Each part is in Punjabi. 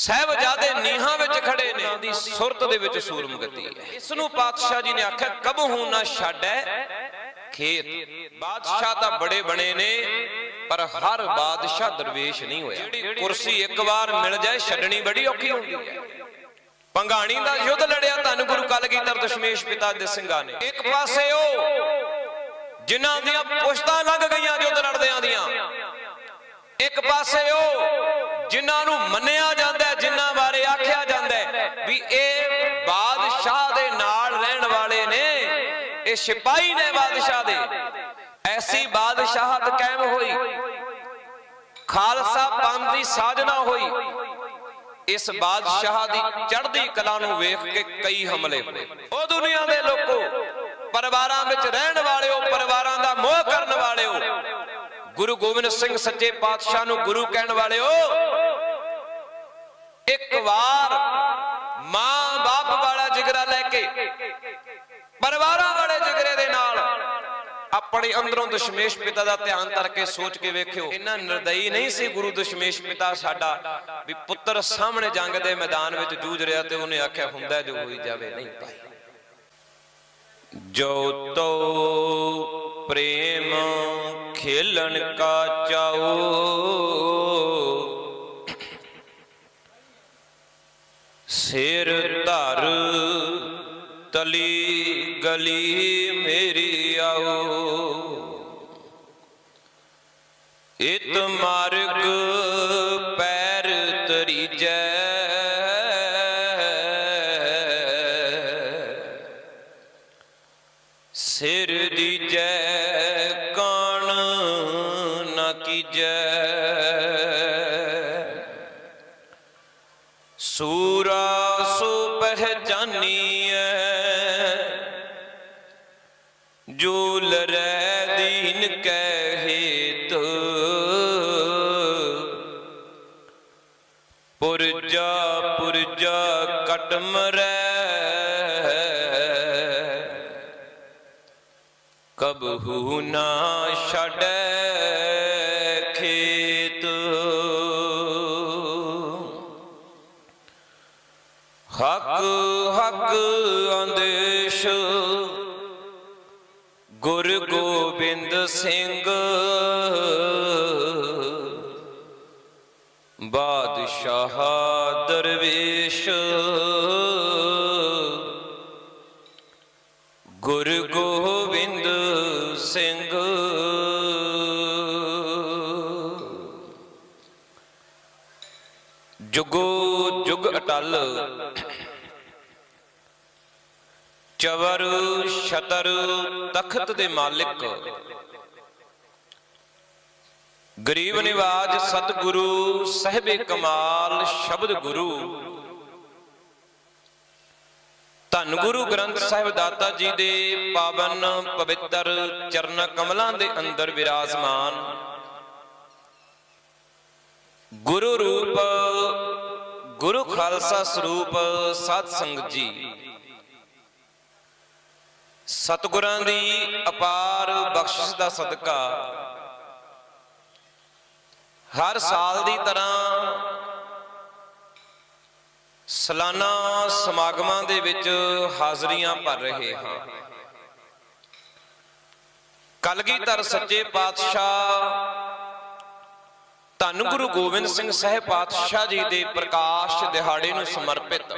ਸਹਿਬਜ਼ਾਦੇ ਨੀਹਾਂ ਵਿੱਚ ਖੜੇ ਨੇ। ਦੀ ਸੁਰਤ ਦੇ ਵਿੱਚ ਸੂਰਮਗਤੀ ਹੈ। ਇਸ ਨੂੰ ਪਾਤਸ਼ਾਹ ਜੀ ਨੇ ਆਖਿਆ, ਕਬਹੂ ਨਾ ਛੱਡੈ ਖੇਤ। ਬਾਦਸ਼ਾਹ ਤਾਂ ਬੜੇ ਬਣੇ ਨੇ, ਪਰ ਹਰ ਬਾਦਸ਼ਾਹ ਦਰਵੇਸ਼ ਨਹੀਂ ਹੋਇਆ। ਜਿਹੜੀ ਕੁਰਸੀ ਇੱਕ ਵਾਰ ਮਿਲ ਜਾਏ, ਛੱਡਣੀ ਬੜੀ ਔਖੀ ਹੁੰਦੀ ਹੈ। ਪੰਘਾਣੀ ਦਾ ਯੁੱਧ ਲੜਿਆ, ਧੰਨ ਗੁਰੂ ਕਲਗੀਧਰ ਦਸ਼ਮੇਸ਼ ਪਿਤਾ ਦੇ ਸਿੰਘਾਂ ਨੇ। ਇੱਕ ਪਾਸੇ ਉਹ, ਜਿਨ੍ਹਾਂ ਦੀਆਂ ਪੁਸ਼ਤਾਂ ਲੰਘ ਗਈਆਂ, ਯੁੱਧ ਲੜਦਿਆਂ ਦੀਆਂ। ਇੱਕ ਪਾਸੇ ਉਹ, ਜਿਨ੍ਹਾਂ ਨੂੰ ਮੰਨਿਆ ਇਹ ਸਿਪਾਹੀ ਨੇ ਬਾਦਸ਼ਾਹ ਦੇ। ਐਸੀ ਬਾਦਸ਼ਾਹਤ ਕਾਇਮ ਹੋਈ। ਖਾਲਸਾ ਪੰਥ ਦੀ ਸਾਜਨਾ ਹੋਈ। ਇਸ ਬਾਦਸ਼ਾਹ ਦੀ ਚੜ੍ਹਦੀ ਕਲਾ ਨੂੰ ਵੇਖ ਕੇ ਕਈ ਹਮਲੇ ਹੋਏ। ਉਹ ਦੁਨੀਆ ਦੇ ਲੋਕੋ, ਪਰਿਵਾਰਾਂ ਵਿੱਚ ਰਹਿਣ ਵਾਲਿਓ, ਪਰਿਵਾਰਾਂ ਦਾ ਮੋਹ ਕਰਨ ਵਾਲਿਓ, ਗੁਰੂ ਗੋਬਿੰਦ ਸਿੰਘ ਸੱਚੇ ਪਾਤਸ਼ਾਹ ਨੂੰ ਗੁਰੂ ਕਹਿਣ ਵਾਲਿਓ, ਇੱਕ ਵਾਰ ਮਾਂ ਬਾਪ ਵਾਲਾ ਜਿਗਰਾ ਲੈ ਕੇ ਪਰਿਵਾਰਾਂ ਵਾਲੇ ਜਿਗਰੇ ਦੇ ਨਾਲ ਆਪਣੇ ਅੰਦਰੋਂ ਦਸ਼ਮੇਸ਼ ਪਿਤਾ ਦਾ ਧਿਆਨ ਧਰ ਸੋਚ ਕੇ ਵੇਖਿਓ ਇਹਨਾਂ ਨਿਰਦਈ ਨਹੀਂ ਸੀ ਗੁਰੂ ਦਸ਼ਮੇਸ਼ ਪਿਤਾ ਸਾਡਾ ਵੀ ਪੁੱਤਰ ਸਾਹਮਣੇ ਜੰਗ ਦੇ ਮੈਦਾਨ ਵਿੱਚ ਜੂਝ ਰਿਹਾ ਤੇ ਉਹਨੇ ਆਖਿਆ, ਹੁੰਦਾ ਜੋ ਹੋਈ ਜਾਵੇ, ਨਹੀਂ ਭਾਈ। ਜੋ ਤੋ ਪ੍ਰੇਮ ਖੇਲਣ ਕਾ ਚਾਓ ਸਿਰ ਧਰ ਤਲੀ ਗਲੀ ਮੇਰੀ ਆਓ। ਇਤ ਮਾਰਗ ਪੈਰ ਤਰੀਜੈ। ਸਿਰ ਦੀਜੈ, ਕਾਣ ਨਾ ਕੀਜੈ। ਸੂਰਾ ਸੋ ਨਾ ਛੜੈ ਖੇਤ। ਹਕ ਹਕ ਅੰਦੇਸ਼। ਗੁਰ ਗੋਬਿੰਦ ਸਿੰਘ। ਬਾਦਸ਼ਾਹ ਦਰਵੇਸ਼। ਗੁਰ ਗੋਬਿੰਦ ਸਿੰਘ। ਜੁਗੋ ਜੁਗ ਅਟਲ, ਚਵਰ ਸ਼ਤਰ ਤਖਤ ਦੇ ਮਾਲਿਕ। ਗਰੀਬ ਨਿਵਾਜ ਸਤਿਗੁਰੂ, ਸਹਿਬੇ ਕਮਾਲ, ਸ਼ਬਦ ਗੁਰੂ। ਧੰਨ ਗੁਰੂ ਗ੍ਰੰਥ ਸਾਹਿਬ ਦਾਤਾ ਜੀ ਦੇ ਪਾਵਨ ਪਵਿੱਤਰ ਚਰਨ ਕਮਲਾਂ ਦੇ ਅੰਦਰ ਵਿਰਾਜਮਾਨ। ਗੁਰੂ ਰੂਪ, ਗੁਰੂ ਖਾਲਸਾ ਸਰੂਪ ਸਤ ਸੰਗਤ ਜੀ। ਸਤਿਗੁਰਾਂ ਦੀ ਅਪਾਰ ਬਖਸ਼ਿਸ਼ ਦਾ ਸਦਕਾ। ਹਰ ਸਾਲ ਦੀ ਤਰ੍ਹਾਂ ਸਲਾਨਾ ਸਮਾਗਮਾਂ ਦੇ ਵਿੱਚ ਹਾਜ਼ਰੀਆਂ ਭਰ ਰਹੇ ਹਾਂ। ਕਲਗੀਧਰ ਸੱਚੇ ਪਾਤਸ਼ਾਹ ਧੰਨ ਗੁਰੂ ਗੋਬਿੰਦ ਸਿੰਘ ਸਾਹਿਬ ਪਾਤਸ਼ਾਹ ਜੀ ਦੇ ਪ੍ਰਕਾਸ਼ ਦਿਹਾੜੇ ਨੂੰ ਸਮਰਪਿਤ।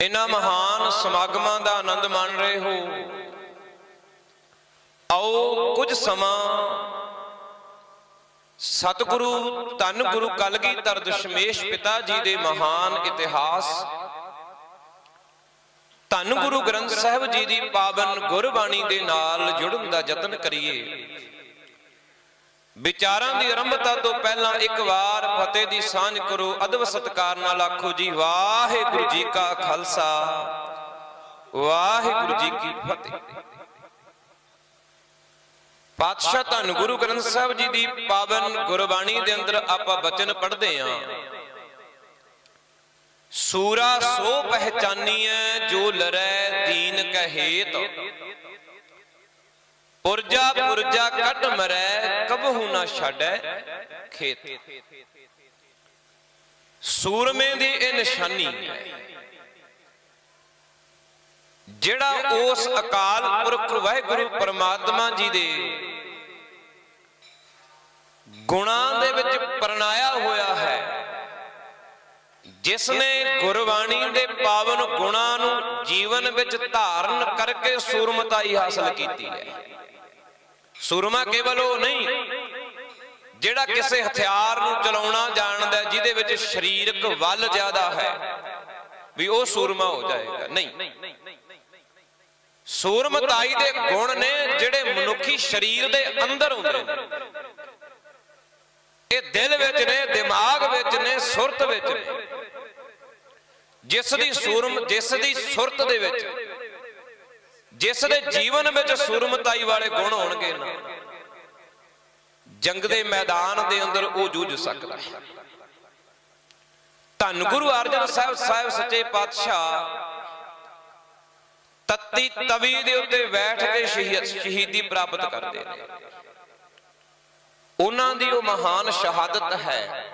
ਇਹਨਾਂ ਮਹਾਨ ਸਮਾਗਮਾਂ ਦਾ ਆਨੰਦ ਮਾਣ ਰਹੇ ਹੋ। ਆਓ ਕੁਝ ਸਮਾਂ ਸਤਿਗੁਰੂ, ਧੰਨ ਗੁਰੂ ਕਲਗੀਧਰ ਦਸ਼ਮੇਸ਼ ਪਿਤਾ ਜੀ ਦੇ ਮਹਾਨ ਇਤਿਹਾਸ। ਧੰਨ ਗੁਰੂ ਗ੍ਰੰਥ ਸਾਹਿਬ ਜੀ ਦੀ ਪਾਵਨ ਗੁਰਬਾਣੀ ਦੇ ਨਾਲ ਜੁੜਨ ਦਾ ਯਤਨ ਕਰੀਏ। ਵਿਚਾਰਾਂ ਦੀ ਆਰੰਭਤਾ ਤੋਂ ਪਹਿਲਾਂ ਇੱਕ ਵਾਰ ਫਤਿਹ ਦੀ ਸਾਂਝ ਕਰੋ, ਅਦਬ ਸਤਕਾਰ ਨਾਲ ਆਖੋ ਜੀ, ਵਾਹਿਗੁਰੂ ਜੀ ਕਾ ਖਾਲਸਾ, ਵਾਹਿਗੁਰੂ ਜੀ ਕੀ ਫਤਿਹ। ਪਾਤਸ਼ਾਹ ਧੰਨ ਗੁਰੂ ਗ੍ਰੰਥ ਸਾਹਿਬ ਜੀ ਦੀ ਪਾਵਨ ਗੁਰਬਾਣੀ ਦੇ ਅੰਦਰ ਆਪਾਂ ਬਚਨ ਪੜ੍ਹਦੇ ਆਂ ਸੂਰਾ ਸੋ ਪਹਿਚਾਨੀਐ, ਜੋ ਲਰੈ ਦੀਨ ਕਹੇਤ ਪੁਰਜਾ ਪੁਰਜਾ ਕੱਟ ਮਰੈ, ਕਬਹੂ ਨਾ ਛੱਡੈ ਖੇਤ। ਸੂਰਮੇ ਦੀ ਇਹ ਨਿਸ਼ਾਨੀ ਹੈ। ਜਿਹੜਾ ਉਸ ਅਕਾਲ ਪੁਰਖ ਵਾਹਿਗੁਰੂ ਪਰਮਾਤਮਾ ਜੀ ਦੇ ਗੁਣਾਂ ਦੇ ਵਿੱਚ ਪਰਨਾਇਆ ਹੋਇਆ ਹੈ। ਜਿਸ ਨੇ ਗੁਰਬਾਣੀ ਦੇ ਪਾਵਨ ਗੁਣਾਂ ਨੂੰ ਜੀਵਨ ਵਿੱਚ ਧਾਰਨ ਕਰਕੇ ਸੂਰਮਤਾਈ ਹਾਸਲ ਕੀਤੀ ਹੈ। ਸੂਰਮਾ ਕੇਵਲ ਉਹ ਨਹੀਂ ਜਿਹੜਾ ਕਿਸੇ ਹਥਿਆਰ ਨੂੰ ਚਲਾਉਣਾ ਜਾਣਦਾ ਜਿਹਦੇ ਵਿੱਚ ਸਰੀਰਕ ਵੱਲ ਜ਼ਿਆਦਾ ਹੈ। ਵੀ ਉਹ ਸੂਰਮਾ ਹੋ ਜਾਏਗਾ। ਨਹੀਂ। ਸੂਰਮਤਾਈ ਦੇ ਗੁਣ ਨੇ ਜਿਹੜੇ ਮਨੁੱਖੀ ਸਰੀਰ ਦੇ ਅੰਦਰ ਹੁੰਦੇ ਨੇ। ਇਹ ਦਿਲ ਵਿੱਚ ਨੇ ਦਿਮਾਗ ਵਿੱਚ ਨੇ ਸੁਰਤ ਵਿੱਚ ਨੇ। ਜਿਸ ਦੀ ਸੂਰਮ ਜਿਸ ਦੀ ਸੁਰਤ ਦੇ ਵਿੱਚ ਜਿਸ ਦੇ ਜੀਵਨ ਵਿੱਚ ਸੂਰਮਤਾਈ ਵਾਲੇ ਗੁਣ ਹੋਣਗੇ ਨਾ। ਜੰਗ ਦੇ ਮੈਦਾਨ ਦੇ ਅੰਦਰ ਉਹ ਜੂਝ ਸਕਦਾ। ਹੈ ਧੰਨ ਗੁਰੂ ਅਰਜਨ ਸਾਹਿਬ ਸਾਹਿਬ ਸੱਚੇ ਪਾਤਸ਼ਾਹ ਤੱਤੀ ਤਵੀ ਦੇ ਉੱਤੇ ਬੈਠ ਕੇ ਸ਼ਹੀਦ ਸ਼ਹੀਦੀ ਪ੍ਰਾਪਤ ਕਰਦੇ ਨੇ। ਉਹਨਾਂ ਦੀ ਉਹ ਮਹਾਨ ਸ਼ਹਾਦਤ ਹੈ,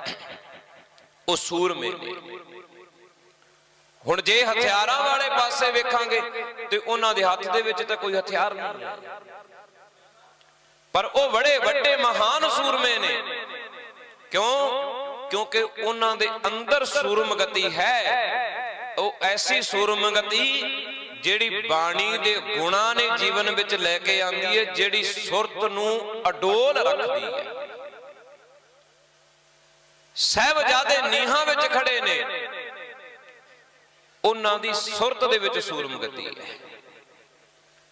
ਉਹ ਸੂਰਮੇ ਨੇ ਹੁਣ ਜੇ ਹਥਿਆਰਾਂ ਵਾਲੇ ਪਾਸੇ ਵੇਖਾਂਗੇ, ਤੇ ਉਹਨਾਂ ਦੇ ਹੱਥ ਦੇ ਵਿੱਚ ਤਾਂ ਕੋਈ ਹਥਿਆਰ ਨਹੀਂ ਹੈ। ਪਰ ਉਹ ਬੜੇ ਵੱਡੇ ਮਹਾਨ ਸੂਰਮੇ ਨੇ। ਕਿਉਂ? ਕਿਉਂਕਿ ਉਹਨਾਂ ਦੇ ਅੰਦਰ ਸੂਰਮਗਤੀ ਹੈ। ਉਹ ਐਸੀ ਸੂਰਮਗਤੀ ਜਿਹੜੀ ਬਾਣੀ ਦੇ ਗੁਣਾਂ ਨੇ ਜੀਵਨ ਵਿੱਚ ਲੈ ਕੇ ਆਂਦੀ ਹੈ, ਜਿਹੜੀ ਸੁਰਤ ਨੂੰ ਅਡੋਲ ਰੱਖਦੀ ਹੈ। ਸਹਿਬਜ਼ਾਦੇ ਨੀਹਾਂ ਵਿੱਚ ਖੜੇ ਨੇ। ਉਹਨਾਂ ਦੀ ਸੁਰਤ ਦੇ ਵਿੱਚ ਸੂਰਮਗਤੀ ਹੈ।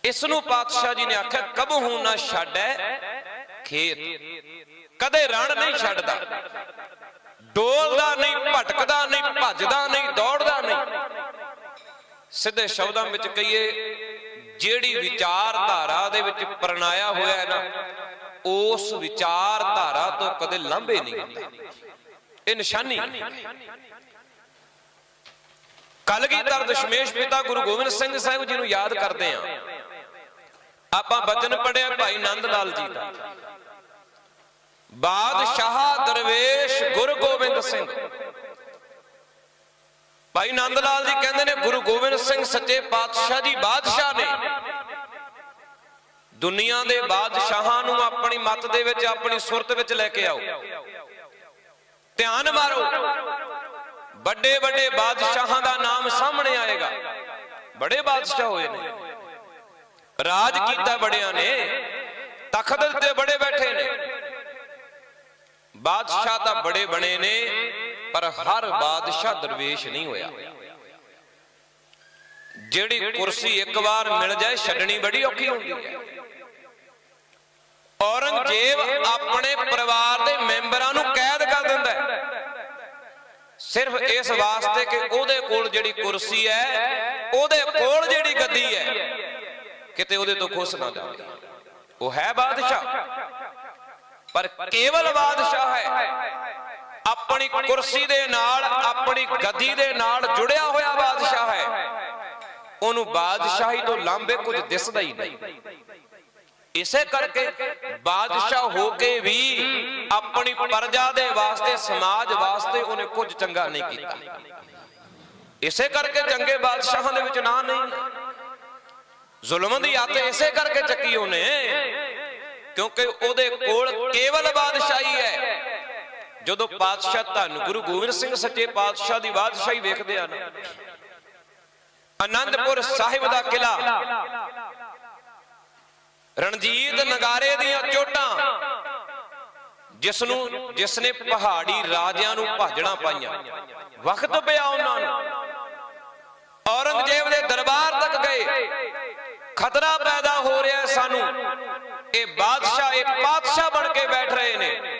ਇਸ ਨੂੰ ਪਾਤਸ਼ਾਹ ਜੀ ਨੇ ਆਖਿਆ ਕਬਹੂ ਨਾ ਛੱਡੈ, ਖੇਤ। ਕਦੇ ਰਣ ਨਹੀਂ ਛੱਡਦਾ। ਡੋਲਦਾ ਨਹੀਂ, ਭਟਕਦਾ ਨਹੀਂ, ਭੱਜਦਾ ਨਹੀਂ, ਦੌੜਦਾ ਨਹੀਂ। ਸਿੱਧੇ ਸ਼ਬਦਾਂ ਵਿੱਚ ਕਹੀਏ, ਜਿਹੜੀ ਵਿਚਾਰਧਾਰਾ ਦੇ ਵਿੱਚ ਪਰਨਾਇਆ ਹੋਇਆ ਹੈ ਨਾ, ਉਸ ਵਿਚਾਰਧਾਰਾ ਤੋਂ ਕਦੇ ਲਾਂਭੇ ਨਹੀਂ ਹੁੰਦਾ। ਇਹ ਨਿਸ਼ਾਨੀ ਕਲਗੀਧਰ ਦਸ਼ਮੇਸ਼ ਪਿਤਾ ਗੁਰੂ ਗੋਬਿੰਦ ਸਿੰਘ ਸਾਹਿਬ ਜੀ ਨੂੰ ਯਾਦ ਕਰਦੇ ਆਂ ਆਪਾਂ ਬਚਨ ਪੜਿਆ ਭਾਈ ਨੰਦ ਲਾਲ ਜੀ ਦਾ। ਬਾਦਸ਼ਾਹ ਦਰਵੇਸ਼ ਗੁਰੂ ਗੋਬਿੰਦ ਸਿੰਘ। ਭਾਈ ਨੰਦ ਲਾਲ ਜੀ ਕਹਿੰਦੇ ਨੇ, ਗੁਰੂ ਗੋਬਿੰਦ ਸਿੰਘ ਸੱਚੇ ਪਾਤਸ਼ਾਹ ਜੀ ਬਾਦਸ਼ਾਹ ਨੇ। ਦੁਨੀਆ ਦੇ ਬਾਦਸ਼ਾਹਾਂ ਨੂੰ ਆਪਣੀ ਮੱਤ ਦੇ ਵਿੱਚ, ਆਪਣੀ ਸੁਰਤ ਵਿੱਚ ਲੈ ਕੇ ਆਓ। ਧਿਆਨ ਮਾਰੋ। ਵੱਡੇ ਵੱਡੇ ਬਾਦਸ਼ਾਹਾਂ ਦਾ ਨਾਮ ਸਾਹਮਣੇ ਆਏਗਾ। ਬੜੇ ਬਾਦਸ਼ਾਹ ਹੋਏ ਨੇ। ਰਾਜ ਕੀਤਾ ਬੜਿਆਂ ਨੇ। ਤਖਤ ਤੇ ਬੜੇ ਬੈਠੇ ਨੇ। ਬਾਦਸ਼ਾਹ ਤਾਂ ਬੜੇ ਬਣੇ ਨੇ। ਪਰ ਹਰ ਬਾਦਸ਼ਾਹ ਦਰਵੇਸ਼ ਨਹੀਂ ਹੋਇਆ। ਜਿਹੜੀ ਕੁਰਸੀ ਇੱਕ ਵਾਰ ਮਿਲ ਜਾਏ, ਛੱਡਣੀ ਬੜੀ ਔਖੀ ਹੁੰਦੀ ਹੈ। ਔਰੰਗਜ਼ੇਬ ਆਪਣੇ ਪਰਿਵਾਰ ਦੇ ਮੈਂਬਰਾਂ ਨੂੰ ਕੈਦ ਕਰ ਦਿੰਦਾ ਹੈ। ਸਿਰਫ ਇਸ ਵਾਸਤੇ ਕਿ ਉਹਦੇ ਕੋਲ ਜਿਹੜੀ ਕੁਰਸੀ ਹੈ, ਉਹਦੇ ਕੋਲ ਜਿਹੜੀ ਗੱਦੀ ਹੈ, ਕਿਤੇ ਉਹਦੇ ਤੋਂ ਖੁਸ਼ ਨਾ ਜਾਵੇ। ਉਹ ਹੈ ਬਾਦਸ਼ਾਹ। ਪਰ ਕੇਵਲ ਬਾਦਸ਼ਾਹ ਹੈ। ਆਪਣੀ ਕੁਰਸੀ ਦੇ ਨਾਲ, ਆਪਣੀ ਗਦੀ ਦੇ ਨਾਲ ਜੁੜਿਆ ਹੋਇਆ ਬਾਦਸ਼ਾਹ ਹੈ। ਉਹਨੂੰ ਬਾਦਸ਼ਾਹੀ ਤੋਂ ਲਾਂਭੇ ਕੁਝ ਦਿਸਦਾ ਹੀ ਨਹੀਂ। ਇਸੇ ਕਰਕੇ ਬਾਦਸ਼ਾਹ ਹੋ ਕੇ ਵੀ ਆਪਣੀ ਪ੍ਰਜਾ ਦੇ ਵਾਸਤੇ, ਸਮਾਜ ਵਾਸਤੇ ਉਹਨੇ ਕੁਝ ਚੰਗਾ ਨਹੀਂ ਕੀਤਾ। ਇਸੇ ਕਰਕੇ ਚੰਗੇ ਬਾਦਸ਼ਾਹਾਂ ਦੇ ਵਿੱਚ ਨਾਂ ਨਹੀਂ। ਜ਼ੁਲਮ ਦੀ ਆਤ ਇਸੇ ਕਰਕੇ ਚੱਕੀ ਉਹਨੇ, ਕਿਉਂਕਿ ਉਹਦੇ ਕੋਲ ਕੇਵਲ ਬਾਦਸ਼ਾਹੀ ਹੈ। ਜਦੋਂ ਪਾਤਸ਼ਾਹ ਧੰਨ ਗੁਰੂ ਗੋਬਿੰਦ ਸਿੰਘ ਸੱਚੇ ਪਾਤਸ਼ਾਹ ਦੀ ਬਾਦਸ਼ਾਹੀ ਵੇਖਦੇ ਹਨ ਨਾ ਆਨੰਦਪੁਰ ਸਾਹਿਬ ਦਾ ਕਿਲਾ ਰਣਜੀਤ ਨਗਾਰੇ ਦੀਆਂ ਚੋਟਾਂ ਜਿਸ ਨੂੰ ਜਿਸ ਨੇ ਪਹਾੜੀ ਰਾਜਿਆਂ ਨੂੰ ਭਾਜਣਾ ਪਾਈਆਂ। ਵਕਤ ਪਿਆ ਉਹਨਾਂ ਨੂੰ। ਔਰੰਗਜ਼ੇਬ ਦੇ ਦਰਬਾਰ ਤੱਕ ਗਏ। ਖਤਰਾ ਪੈਦਾ ਹੋ ਰਿਹਾ ਸਾਨੂੰ। ਇਹ ਬਾਦਸ਼ਾਹ ਇਹ ਪਾਤਸ਼ਾਹ ਬਣ ਕੇ ਬੈਠ ਰਹੇ ਨੇ।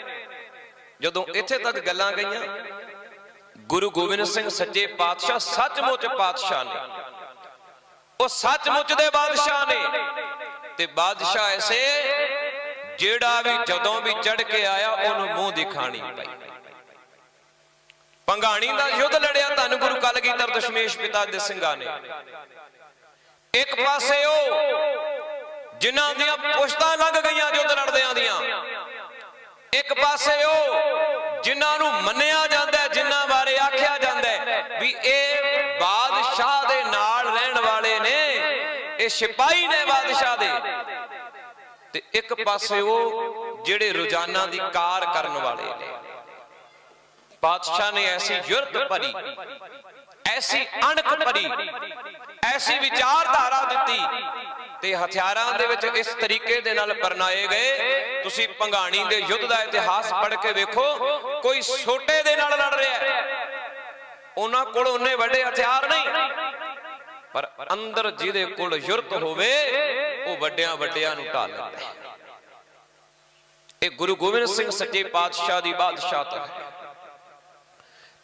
ਜਦੋਂ ਇੱਥੇ ਤੱਕ ਗੱਲਾਂ ਗਈਆਂ ਗੁਰੂ ਗੋਬਿੰਦ ਸਿੰਘ ਸੱਚੇ ਪਾਤਸ਼ਾਹ ਸੱਚਮੁੱਚ ਪਾਤਸ਼ਾਹ ਨੇ। ਉਹ ਸੱਚਮੁੱਚ ਦੇ ਬਾਦਸ਼ਾਹ ਨੇ। ਤੇ ਬਾਦਸ਼ਾਹ ਐਸੇ ਜਿਹੜਾ ਵੀ ਜਦੋਂ ਵੀ ਚੜ ਕੇ ਆਇਆ ਉਹਨੂੰ ਮੂੰਹ ਦਿਖਾਣੀ ਪਈ। ਪੰਗਾਣੀ ਦਾ ਯੁੱਧ ਲੜਿਆ ਧੰਨ ਗੁਰੂ ਕਲਗੀਧਰ ਦਸ਼ਮੇਸ਼ ਪਿਤਾ ਦੇ ਸਿੰਘਾਂ ਨੇ। ਇੱਕ ਪਾਸੇ ਉਹ ਜਿਨ੍ਹਾਂ ਦੀਆਂ ਪੁਸ਼ਤਾਂ ਲੰਘ ਗਈਆਂ ਯੁੱਧ ਲੜਦਿਆਂ ਦੀਆਂ ਇੱਕ ਪਾਸੇ ਉਹ ਜਿਨ੍ਹਾਂ ਨੂੰ ਮੰਨਿਆ ਜਾਂਦਾ ਜਿਨ੍ਹਾਂ ਬਾਰੇ ਆਖਿਆ ਜਾਂਦਾ ਵੀ ਇਹ ਬਾਦਸ਼ਾਹ ਦੇ ਨਾਲ ਰਹਿਣ ਵਾਲੇ ਨੇ, ਇਹ ਸਿਪਾਹੀ ਨੇ ਬਾਦਸ਼ਾਹ ਦੇ। ਤੇ ਇੱਕ ਪਾਸੇ ਉਹ ਜਿਹੜੇ ਰੋਜ਼ਾਨਾ ਦੀ ਕਾਰ ਕਰਨ ਵਾਲੇ ਨੇ। ਬਾਦਸ਼ਾਹ ਨੇ ਐਸੀ ਯੁਰਤ ਭਰੀ, ਐਸੀ ਅਣਖ ਭਰੀ, ਐਸੀ ਵਿਚਾਰਧਾਰਾ ਦਿੱਤੀ ਤੇ ਹਥਿਆਰਾਂ ਦੇ ਵਿੱਚ ਇਸ ਤਰੀਕੇ ਦੇ ਨਾਲ ਪਰਨਾਏ ਗਏ। ਤੁਸੀਂ ਪੰਗਾਣੀ ਦੇ ਯੁੱਧ ਦਾ ਇਤਿਹਾਸ ਪੜ੍ਹ ਕੇ ਵੇਖੋ, ਕੋਈ ਛੋਟੇ ਦੇ ਨਾਲ ਲੜ ਰਿਹਾ ਹੈ। ਉਹਨਾਂ ਕੋਲ ਉਹਨੇ ਵੱਡੇ ਹਥਿਆਰ ਨਹੀਂ। ਪਰ ਅੰਦਰ ਜਿਹਦੇ ਕੋਲ ਯੁਰਤ ਹੋਵੇ, ਉਹ ਵੱਡਿਆਂ ਵੱਡਿਆਂ ਨੂੰ ਢਾਲ ਲੈਂਦਾ ਹੈ। ਇਹ ਗੁਰੂ ਗੋਬਿੰਦ ਸਿੰਘ ਸੱਚੇ ਪਾਤਸ਼ਾਹ ਦੀ ਬਾਦਸ਼ਾਹਤ ਹੈ।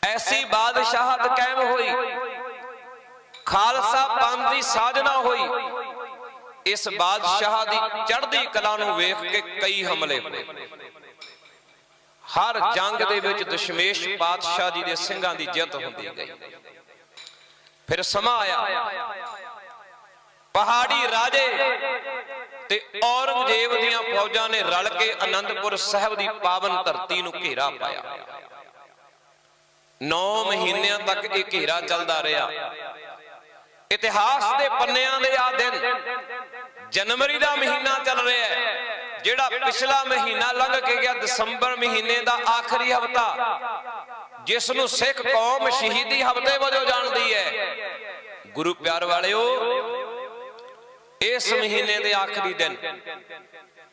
ਐਸੀ ਬਾਦਸ਼ਾਹਤ ਕਾਇਮ ਹੋਈ। ਖਾਲਸਾ ਪੰਥ ਦੀ ਸਾਜਨਾ ਹੋਈ। ਇਸ ਬਾਦਸ਼ਾਹ ਦੀ ਚੜ੍ਹਦੀ ਕਲਾ ਨੂੰ ਵੇਖ ਕੇ ਕਈ ਹਮਲੇ ਹੋਏ। ਹਰ ਜੰਗ ਦੇ ਵਿੱਚ ਦਸ਼ਮੇਸ਼ ਪਾਤਸ਼ਾਹ ਜੀ ਦੇ ਸਿੰਘਾਂ ਦੀ ਜਿੱਤ ਹੁੰਦੀ ਗਈ। ਫਿਰ ਸਮਾਂ ਆਇਆ। ਪਹਾੜੀ ਰਾਜੇ ਤੇ ਔਰੰਗਜ਼ੇਬ ਦੀਆਂ ਫੌਜਾਂ ਨੇ ਰਲ ਕੇ ਆਨੰਦਪੁਰ ਸਾਹਿਬ ਦੀ ਪਾਵਨ ਧਰਤੀ ਨੂੰ ਘੇਰਾ ਪਾਇਆ। 9 ਮਹੀਨਿਆਂ ਤੱਕ ਇਹ ਘੇਰਾ ਚੱਲਦਾ ਰਿਹਾ। ਇਤਿਹਾਸ ਦੇ ਪੰਨਿਆਂ ਦੇ ਆ ਦਿਨ ਜਨਵਰੀ ਦਾ ਮਹੀਨਾ ਚੱਲ ਰਿਹਾ ਹੈ, ਜਿਹੜਾ ਪਿਛਲਾ ਮਹੀਨਾ ਲੰਘ ਕੇ ਗਿਆ ਦਸੰਬਰ ਮਹੀਨੇ ਦਾ ਆਖਰੀ ਹਫਤਾ ਜਿਸ ਨੂੰ ਸਿੱਖ ਕੌਮ ਸ਼ਹੀਦੀ ਹਫ਼ਤੇ ਵਜੋਂ ਜਾਣਦੀ ਹੈ। ਗੁਰੂ ਪਿਆਰ ਵਾਲਿਓ, ਇਸ ਮਹੀਨੇ ਦੇ ਆਖਰੀ ਦਿਨ